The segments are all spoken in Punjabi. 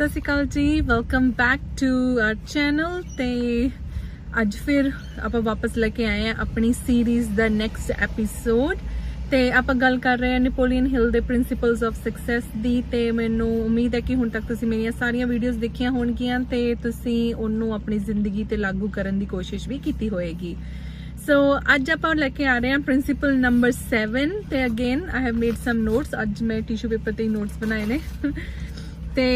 ਸਤਿ ਸ਼੍ਰੀ ਅਕਾਲ ਜੀ welcome back to our channel ਤੇ ਅੱਜ ਫਿਰ ਆਪਾਂ ਵਾਪਸ ਲੈ ਕੇ ਆਏ ਆ ਆਪਣੀ ਸੀਰੀਜ਼ ਦਾ ਨੈਕਸਟ ਐਪੀਸੋਡ ਤੇ ਆਪਾਂ ਗੱਲ ਕਰ ਰਹੇ ਹਾਂ ਨੈਪੋਲੀਅਨ ਹਿਲ ਦੇ ਪ੍ਰਿੰਸੀਪਲਸ ਆਫ ਸਕਸੈਸ ਦੀ ਤੇ ਮੈਨੂੰ ਉਮੀਦ ਹੈ ਕਿ ਹੁਣ ਤੱਕ ਤੁਸੀਂ ਮੇਰੀਆਂ ਸਾਰੀਆਂ ਵੀਡੀਓਜ਼ ਦੇਖੀਆਂ ਹੋਣਗੀਆਂ ਤੇ ਤੁਸੀਂ ਉਹਨੂੰ ਆਪਣੀ ਜ਼ਿੰਦਗੀ ਤੇ ਲਾਗੂ ਕਰਨ ਦੀ ਕੋਸ਼ਿਸ਼ ਵੀ ਕੀਤੀ ਹੋਏਗੀ। ਸੋ ਅੱਜ ਆਪਾਂ ਲੈ ਕੇ ਆ ਰਹੇ ਹਾਂ ਪ੍ਰਿੰਸੀਪਲ ਨੰਬਰ 7 ਤੇ again I have made some notes ਅੱਜ ਮੈਂ ਟਿਸ਼ੂ ਪੇਪਰ ਤੇ ਨੋਟਸ ਬਣਾਏ ਨੇ। ਤੇ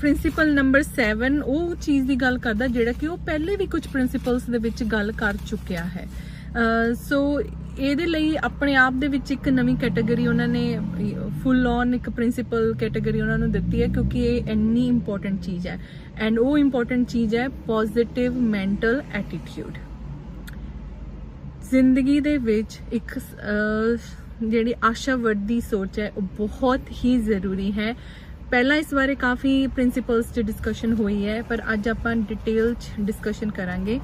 ਪ੍ਰਿੰਸੀਪਲ ਨੰਬਰ 7 ਉਹ ਚੀਜ਼ ਦੀ ਗੱਲ ਕਰਦਾ ਜਿਹੜਾ ਕਿ ਉਹ ਪਹਿਲੇ ਵੀ ਕੁਝ ਪ੍ਰਿੰਸੀਪਲਸ ਦੇ ਵਿੱਚ ਗੱਲ ਕਰ ਚੁੱਕਿਆ ਹੈ। ਸੋ ਇਹਦੇ ਲਈ ਆਪਣੇ ਆਪ ਦੇ ਵਿੱਚ ਇੱਕ ਨਵੀਂ ਕੈਟਾਗਰੀ ਉਹਨਾਂ ਨੇ ਫੁੱਲ ਔਨ ਇੱਕ ਪ੍ਰਿੰਸੀਪਲ ਕੈਟਾਗਰੀ ਉਹਨਾਂ ਨੂੰ ਦਿੱਤੀ ਹੈ ਕਿਉਂਕਿ ਇਹ ਇੰਨੀ ਇੰਪੋਰਟੈਂਟ ਚੀਜ਼ ਹੈ। ਐਂਡ ਉਹ ਇੰਪੋਰਟੈਂਟ ਚੀਜ਼ ਹੈ ਪੋਜ਼ਿਟਿਵ ਮੈਂਟਲ ਐਟੀਟਿਊਡ ਜ਼ਿੰਦਗੀ ਦੇ ਵਿੱਚ ਇੱਕ ਜਿਹੜੀ ਆਸ਼ਾਵਾਦੀ ਸੋਚ ਹੈ, ਉਹ ਬਹੁਤ ਹੀ ਜ਼ਰੂਰੀ ਹੈ। ਪਹਿਲਾਂ ਇਸ ਬਾਰੇ ਕਾਫੀ ਪ੍ਰਿੰਸੀਪਲਸ 'ਚ ਡਿਸਕਸ਼ਨ ਹੋਈ ਹੈ, ਪਰ ਅੱਜ ਆਪਾਂ ਡਿਟੇਲ 'ਚ ਡਿਸਕਸ਼ਨ ਕਰਾਂਗੇ।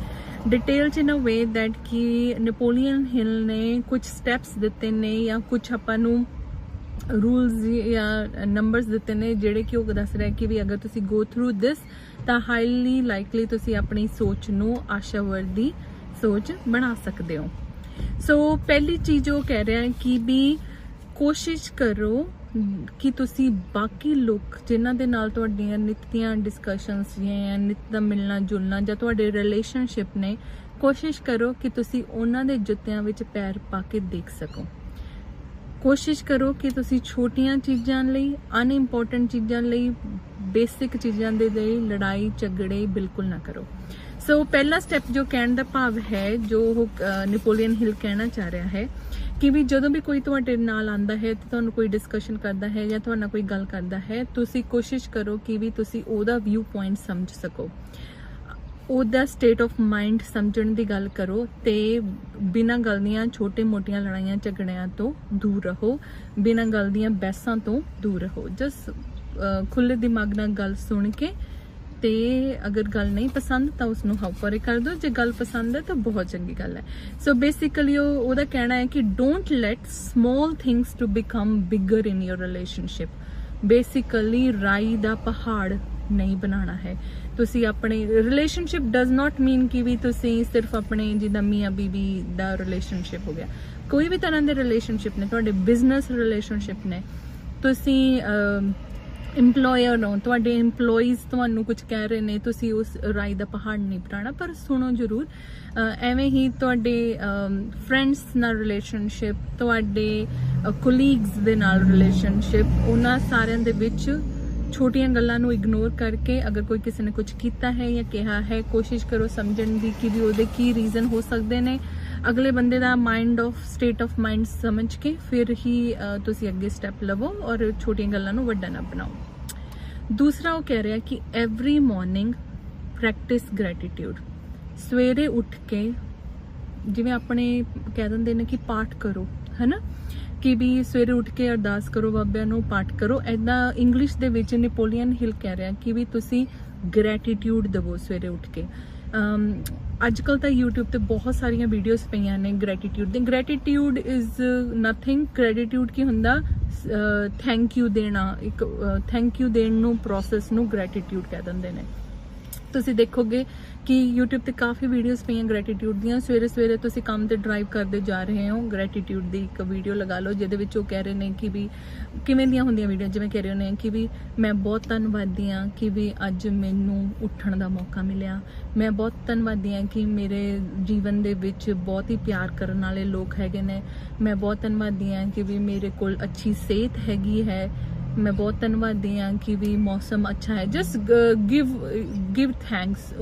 ਡਿਟੇਲ 'ਚ ਇਨ ਅ ਵੇ ਦੈਟ ਕਿ ਨੈਪੋਲੀਅਨ ਹਿਲ ਨੇ ਕੁਝ ਸਟੈਪਸ ਦਿੱਤੇ ਨੇ ਜਾਂ ਕੁਝ ਆਪਾਂ ਨੂੰ ਰੂਲਸ ਜਾਂ ਨੰਬਰਸ ਦਿੱਤੇ ਨੇ, ਜਿਹੜੇ ਕਿ ਉਹ ਦੱਸ ਰਿਹਾ ਕਿ ਵੀ ਅਗਰ ਤੁਸੀਂ ਗੋ ਥਰੂ ਦਿਸ ਤਾਂ ਹਾਈਲੀ ਲਾਈਕਲੀ ਤੁਸੀਂ ਆਪਣੀ ਸੋਚ ਨੂੰ ਆਸ਼ਾਵਰਦੀ ਸੋਚ ਬਣਾ ਸਕਦੇ ਹੋ। ਸੋ ਪਹਿਲੀ ਚੀਜ਼ ਉਹ ਕਹਿ ਰਿਹਾ ਹੈ ਕਿ ਵੀ ਕੋਸ਼ਿਸ਼ ਕਰੋ ਕਿ ਤੁਸੀਂ ਬਾਕੀ ਲੋਕ ਜਿਨ੍ਹਾਂ ਦੇ ਨਾਲ ਤੁਹਾਡੀਆਂ ਨਿੱਤ ਦੀਆਂ ਡਿਸਕਸ਼ਨਸ ਜਾਂ ਨਿੱਤ ਦਾ ਮਿਲਣਾ ਜੁਲਣਾ ਜਾਂ ਤੁਹਾਡੇ ਰਿਲੇਸ਼ਨਸ਼ਿਪ ਨੇ, ਕੋਸ਼ਿਸ਼ ਕਰੋ ਕਿ ਤੁਸੀਂ ਉਹਨਾਂ ਦੇ ਜੁੱਤਿਆਂ ਵਿੱਚ ਪੈਰ ਪਾ ਕੇ ਦੇਖ ਸਕੋ। ਕੋਸ਼ਿਸ਼ ਕਰੋ ਕਿ ਤੁਸੀਂ ਛੋਟੀਆਂ ਚੀਜ਼ਾਂ ਲਈ ਅਨਇੰਪੋਰਟੈਂਟ ਚੀਜ਼ਾਂ ਲਈ ਬੇਸਿਕ ਚੀਜ਼ਾਂ ਦੇ ਲਈ ਲੜਾਈ, ਝਗੜੇ ਬਿਲਕੁਲ ਨਾ ਕਰੋ। ਸੋ ਪਹਿਲਾ ਸਟੈਪ ਜੋ ਕਹਿਣ ਦਾ ਭਾਵ ਹੈ, ਜੋ ਉਹ ਨੈਪੋਲੀਅਨ ਹਿਲ ਕਹਿਣਾ ਚਾਹ ਰਿਹਾ ਹੈ ਕਿ ਵੀ ਜਦੋਂ ਵੀ ਕੋਈ ਤੁਹਾਡੇ ਨਾਲ ਆਂਦਾ ਹੈ ਤੇ ਤੁਹਾਨੂੰ ਕੋਈ ਡਿਸਕਸ਼ਨ ਕਰਦਾ ਹੈ ਜਾਂ ਤੁਹਾਡਾ ਕੋਈ ਗੱਲ ਕਰਦਾ ਹੈ, ਤੁਸੀਂ ਕੋਸ਼ਿਸ਼ ਕਰੋ ਕਿ ਵੀ ਤੁਸੀਂ ਉਹਦਾ ਵਿਊ ਪੁਆਇੰਟ ਸਮਝ ਸਕੋ। ਉਹਦਾ ਸਟੇਟ ਆਫ ਮਾਈਂਡ ਸਮਝਣ ਦੀ ਗੱਲ ਕਰੋ ਤੇ ਬਿਨਾਂ ਗੱਲ ਦੀਆਂ ਛੋਟੇ-ਮੋਟੀਆਂ ਲੜਾਈਆਂ, ਝਗੜਿਆਂ ਤੋਂ ਦੂਰ ਰਹੋ। ਬਿਨਾਂ ਗੱਲ ਦੀਆਂ ਬਹਿਸਾਂ ਤੋਂ ਦੂਰ ਰਹੋ। ਜਸ ਖੁੱਲੇ ਦਿਮਾਗ ਨਾਲ ਗੱਲ ਸੁਣ ਕੇ ਤੇ ਅਗਰ ਗੱਲ ਨਹੀਂ ਪਸੰਦ ਤਾਂ ਉਸ ਨੂੰ ਹਾਉਪਰੇ ਕਰ ਦਿਓ। ਜੇ ਗੱਲ ਪਸੰਦ ਹੈ ਤਾਂ ਬਹੁਤ ਚੰਗੀ ਗੱਲ ਹੈ। ਸੋ ਬੇਸਿਕਲੀ ਉਹ ਉਹਦਾ ਕਹਿਣਾ ਹੈ ਕਿ don't let small things to become bigger in your relationship basically ਰਾਈ ਦਾ ਪਹਾੜ ਨਹੀਂ ਬਣਾਉਣਾ ਹੈ। ਤੁਸੀਂ ਆਪਣੇ ਰਿਲੇਸ਼ਨਸ਼ਿਪ ਡਸ ਨਾਟ ਮੀਨ ਕਿ ਵੀ ਤੁਸੀਂ ਸਿਰਫ ਆਪਣੇ ਜਿੱਦਾਂ ਮੀਆਂ ਬੀਬੀ ਦਾ ਰਿਲੇਸ਼ਨਸ਼ਿਪ ਹੋ ਗਿਆ। ਕੋਈ ਵੀ ਤਰ੍ਹਾਂ ਦੇ ਰਿਲੇਸ਼ਨਸ਼ਿਪ ਨੇ, ਤੁਹਾਡੇ ਬਿਜ਼ਨਸ ਰਿਲੇਸ਼ਨਸ਼ਿਪ ਨੇ। ਤੁਸੀਂ EMPLOYER ਹੋ, ਤੁਹਾਡੇ EMPLOYEES ਤੁਹਾਨੂੰ ਕੁਝ ਕਹਿ ਰਹੇ ਨੇ, ਤੁਸੀਂ ਉਸ ਰਾਈ ਦਾ ਪਹਾੜ ਨਹੀਂ ਬਣਾਉਣਾ, ਪਰ ਸੁਣੋ ਜ਼ਰੂਰ ਐਵੇਂ ਹੀ ਤੁਹਾਡੇ ਫਰੈਂਡਸ ਨਾਲ ਰਿਲੇਸ਼ਨਸ਼ਿਪ ਤੁਹਾਡੇ ਕੋਲੀਗਸ ਦੇ ਨਾਲ ਰਿਲੇਸ਼ਨਸ਼ਿਪ ਉਹਨਾਂ ਸਾਰਿਆਂ ਦੇ ਵਿੱਚ ਛੋਟੀਆਂ ਗੱਲਾਂ ਨੂੰ ਇਗਨੋਰ ਕਰਕੇ ਅਗਰ ਕੋਈ ਕਿਸੇ ਨੇ ਕੁਝ ਕੀਤਾ ਹੈ ਜਾਂ ਕਿਹਾ ਹੈ, ਕੋਸ਼ਿਸ਼ ਕਰੋ ਸਮਝਣ ਦੀ ਕਿ ਵੀ ਉਹਦੇ ਕੀ ਰੀਜ਼ਨ ਹੋ ਸਕਦੇ ਨੇ ਅਗਲੇ ਬੰਦੇ ਦਾ mind of state of mind ਸਮਝ ਕੇ ਫਿਰ ਹੀ ਤੁਸੀਂ ਅੱਗੇ ਸਟੈਪ ਲਵੋ ਔਰ ਛੋਟੀਆਂ ਗੱਲਾਂ ਨੂੰ ਵੱਡਾ ਨਾ ਬਣਾਓ। ਦੂਸਰਾ ਉਹ ਕਹਿ ਰਿਹਾ ਕਿ ਐਵਰੀ ਮਾਰਨਿੰਗ ਪ੍ਰੈਕਟਿਸ ਗ੍ਰੈਟੀਟਿਊਡ ਸਵੇਰੇ ਉੱਠ ਕੇ ਜਿਵੇਂ ਆਪਣੇ ਕਹਿ ਦਿੰਦੇ ਨੇ ਕਿ ਪਾਠ ਕਰੋ, ਹੈਨਾ? ਕਿ ਵੀ ਸਵੇਰੇ ਉੱਠ ਕੇ ਅਰਦਾਸ ਕਰੋ, ਬਾਬਿਆਂ ਨੂੰ ਪਾਠ ਕਰੋ। ਐਦਾਂ ਇੰਗਲਿਸ਼ ਦੇ ਵਿੱਚ ਨੈਪੋਲੀਅਨ ਹਿਲ ਕਹਿ ਰਿਹਾ ਕਿ ਵੀ ਤੁਸੀਂ ਗ੍ਰੈਟੀਟਿਊਡ ਦਵੋ ਸਵੇਰੇ ਉੱਠ ਕੇ। ਅੱਜ ਕੱਲ ਤਾਂ YouTube ਤੇ ਬਹੁਤ ਸਾਰੀਆਂ ਵੀਡੀਓਜ਼ ਪਈਆਂ ਨੇ ਗ੍ਰੈਟੀਟਿਊਡ ਦੇ ਗ੍ਰੈਟੀਟਿਊਡ ਇਜ਼ ਨਥਿੰਗ ਗ੍ਰੈਟੀਟਿਊਡ ਕੀ ਹੁੰਦਾ? ਥੈਂਕ ਯੂ ਦੇਣਾ। ਇੱਕ ਥੈਂਕ ਯੂ ਦੇਣ ਨੂੰ ਪ੍ਰੋਸੈਸ ਨੂੰ ਗ੍ਰੈਟੀਟਿਊਡ ਕਹਿ ਦਿੰਦੇ ਨੇ। ਤੁਸੀਂ ਦੇਖੋਗੇ ਕਿ YouTube ਤੇ ਕਾਫੀ ਵੀਡੀਓਜ਼ ਪਈਆਂ ਗ੍ਰੈਟੀਟਿਊਡ ਦੀਆਂ। ਸਵੇਰੇ ਸਵੇਰੇ ਤੁਸੀਂ ਕੰਮ ਤੇ ਡਰਾਈਵ ਕਰਦੇ ਜਾ ਰਹੇ ਹੋ। ਗ੍ਰੈਟੀਟਿਊਡ ਦੀ ਇੱਕ ਵੀਡੀਓ ਲਗਾ ਲਓ, ਜਿਹਦੇ ਵਿੱਚ ਉਹ ਕਹਿ ਰਹੇ ਨੇ ਕਿ ਵੀ ਕਿਵੇਂ ਦੀਆਂ ਹੁੰਦੀਆਂ ਵੀਡੀਓ ਜਿਵੇਂ ਕਹਿ ਰਹੇ ਨੇ ਕਿ ਵੀ ਮੈਂ ਬਹੁਤ ਧੰਨਵਾਦੀ ਹਾਂ ਕਿ ਵੀ ਅੱਜ ਮੈਨੂੰ ਉੱਠਣ ਦਾ ਮੌਕਾ ਮਿਲਿਆ। ਮੈਂ ਬਹੁਤ ਧੰਨਵਾਦੀ ਹਾਂ ਕਿ ਮੇਰੇ ਜੀਵਨ ਦੇ ਵਿੱਚ ਬਹੁਤ ਹੀ ਪਿਆਰ ਕਰਨ ਵਾਲੇ ਲੋਕ ਹੈਗੇ ਨੇ। ਮੈਂ ਬਹੁਤ ਧੰਨਵਾਦੀ ਹਾਂ ਕਿ ਵੀ ਮੇਰੇ ਕੋਲ ਅੱਛੀ ਸਿਹਤ ਹੈਗੀ ਹੈ। ਮੈਂ ਬਹੁਤ ਧੰਨਵਾਦੀ ਹਾਂ ਕਿ ਵੀ ਮੌਸਮ ਅੱਛਾ ਹੈ। ਜਸਟ ਗਿਵ ਗਿਵ ਥੈਂਕਸ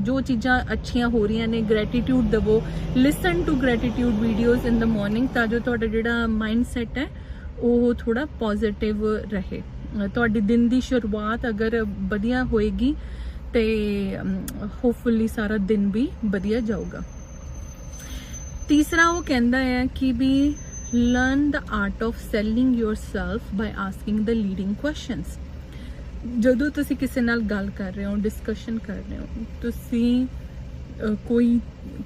ਜੋ ਚੀਜ਼ਾਂ ਅੱਛੀਆਂ ਹੋ ਰਹੀਆਂ ਨੇ ਗ੍ਰੈਟੀਟਿਊਡ ਦਵੋ। Listen to gratitude videos in the morning ਤਾਂ ਜੋ ਤੁਹਾਡਾ ਜਿਹੜਾ ਮਾਈਂਡ ਸੈਟ ਹੈ, ਉਹ ਥੋੜਾ ਪੋਜ਼ਿਟਿਵ ਰਹੇ। ਤੁਹਾਡੀ ਦਿਨ ਦੀ ਸ਼ੁਰੂਆਤ ਅਗਰ ਵਧੀਆ ਹੋਏਗੀ, ਤੇ ਹੋਪਫੁਲੀ ਸਾਰਾ ਦਿਨ ਵੀ ਵਧੀਆ ਜਾਊਗਾ। ਤੀਸਰਾ ਉਹ ਕਹਿੰਦਾ ਹੈ ਕਿ we learn the art of selling yourself by asking the leading questions. ਜਦੋਂ ਤੁਸੀਂ ਕਿਸੇ ਨਾਲ ਗੱਲ ਕਰ ਰਹੇ ਹੋ ਡਿਸਕਸ਼ਨ ਕਰ ਰਹੇ ਹੋ, ਤੁਸੀਂ ਕੋਈ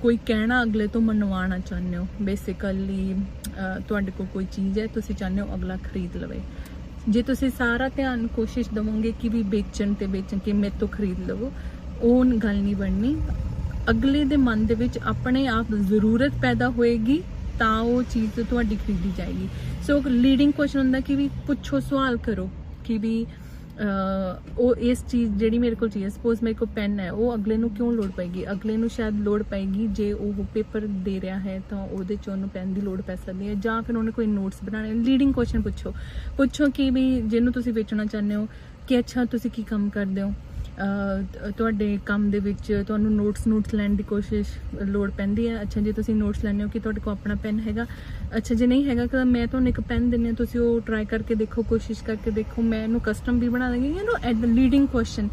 ਕੋਈ ਕਹਿਣਾ ਅਗਲੇ ਤੋਂ ਮਨਵਾਉਣਾ ਚਾਹੁੰਦੇ ਹੋ? ਬੇਸਿਕਲੀ ਤੁਹਾਡੇ ਕੋਲ ਕੋਈ ਚੀਜ਼ ਹੈ, ਤੁਸੀਂ ਚਾਹੁੰਦੇ ਹੋ ਅਗਲਾ ਖਰੀਦ ਲਵੇ। ਜੇ ਤੁਸੀਂ ਸਾਰਾ ਧਿਆਨ, ਕੋਸ਼ਿਸ਼ ਦਵੋਗੇ ਕਿ ਵੀ ਵੇਚਣ ਤੇ ਵੇਚਣ, ਕਿ ਮੇਰੇ ਤੋਂ ਖਰੀਦ ਲਵੋ, ਉਹ ਗੱਲ ਨਹੀਂ ਬਣਨੀ। ਅਗਲੇ ਦੇ ਮਨ ਦੇ ਵਿੱਚ ਆਪਣੇ ਆਪ ਜ਼ਰੂਰਤ ਪੈਦਾ ਹੋਏਗੀ ਤਾਂ ਉਹ ਚੀਜ਼ ਤੁਹਾਡੀ ਖਰੀਦੀ ਜਾਏਗੀ। ਸੋ ਲੀਡਿੰਗ ਕੁਐਸਚਨ ਹੁੰਦਾ ਕਿ ਵੀ ਪੁੱਛੋ ਸਵਾਲ ਕਰੋ ਕਿ ਵੀ ਉਹ ਇਸ ਚੀਜ਼ ਜਿਹੜੀ ਮੇਰੇ ਕੋਲ ਚੀਜ਼ ਸਪੋਜ਼ ਮੇਰੇ ਕੋਲ ਪੈਨ ਹੈ, ਉਹ ਅਗਲੇ ਨੂੰ ਕਿਉਂ ਲੋੜ ਪਏਗੀ? ਅਗਲੇ ਨੂੰ ਸ਼ਾਇਦ ਲੋੜ ਪਏਗੀ ਜੇ ਉਹ ਪੇਪਰ ਦੇ ਰਿਹਾ ਹੈ ਤਾਂ ਉਹਦੇ ਚ ਉਹਨੂੰ ਪੈਨ ਦੀ ਲੋੜ ਪੈ ਸਕਦੀ ਹੈ ਜਾਂ ਫਿਰ ਉਹਨੇ ਕੋਈ ਨੋਟਸ ਬਣਾਉਣੇ ਲੀਡਿੰਗ ਕੁਐਸਚਨ ਪੁੱਛੋ। ਪੁੱਛੋ ਕਿ ਵੀ ਜਿਹਨੂੰ ਤੁਸੀਂ ਵੇਚਣਾ ਚਾਹੁੰਦੇ ਹੋ ਕਿ ਅੱਛਾ ਤੁਸੀਂ ਕੀ ਕੰਮ ਕਰਦੇ ਹੋ? ਤੁਹਾਡੇ ਕੰਮ ਦੇ ਵਿੱਚ ਤੁਹਾਨੂੰ ਨੋਟਸ ਨੋਟਸ ਲੈਣ ਦੀ ਕੋਸ਼ਿਸ਼ ਲੋੜ ਪੈਂਦੀ ਹੈ? ਅੱਛਾ, ਜੇ ਤੁਸੀਂ ਨੋਟਸ ਲੈਣੇ ਹੋ ਕਿ ਤੁਹਾਡੇ ਕੋਲ ਆਪਣਾ ਪੈਨ ਹੈਗਾ। ਅੱਛਾ, ਜੇ ਨਹੀਂ ਹੈਗਾ, ਤਾਂ ਮੈਂ ਤੁਹਾਨੂੰ ਇੱਕ ਪੈਨ ਦਿੰਨੀ ਹਾਂ। ਤੁਸੀਂ ਉਹ ਟਰਾਈ ਕਰਕੇ ਦੇਖੋ, ਕੋਸ਼ਿਸ਼ ਕਰਕੇ ਦੇਖੋ। ਮੈਂ ਇਹਨੂੰ ਕਸਟਮ ਵੀ ਬਣਾ ਦਾਂਗੀ you know at the leading question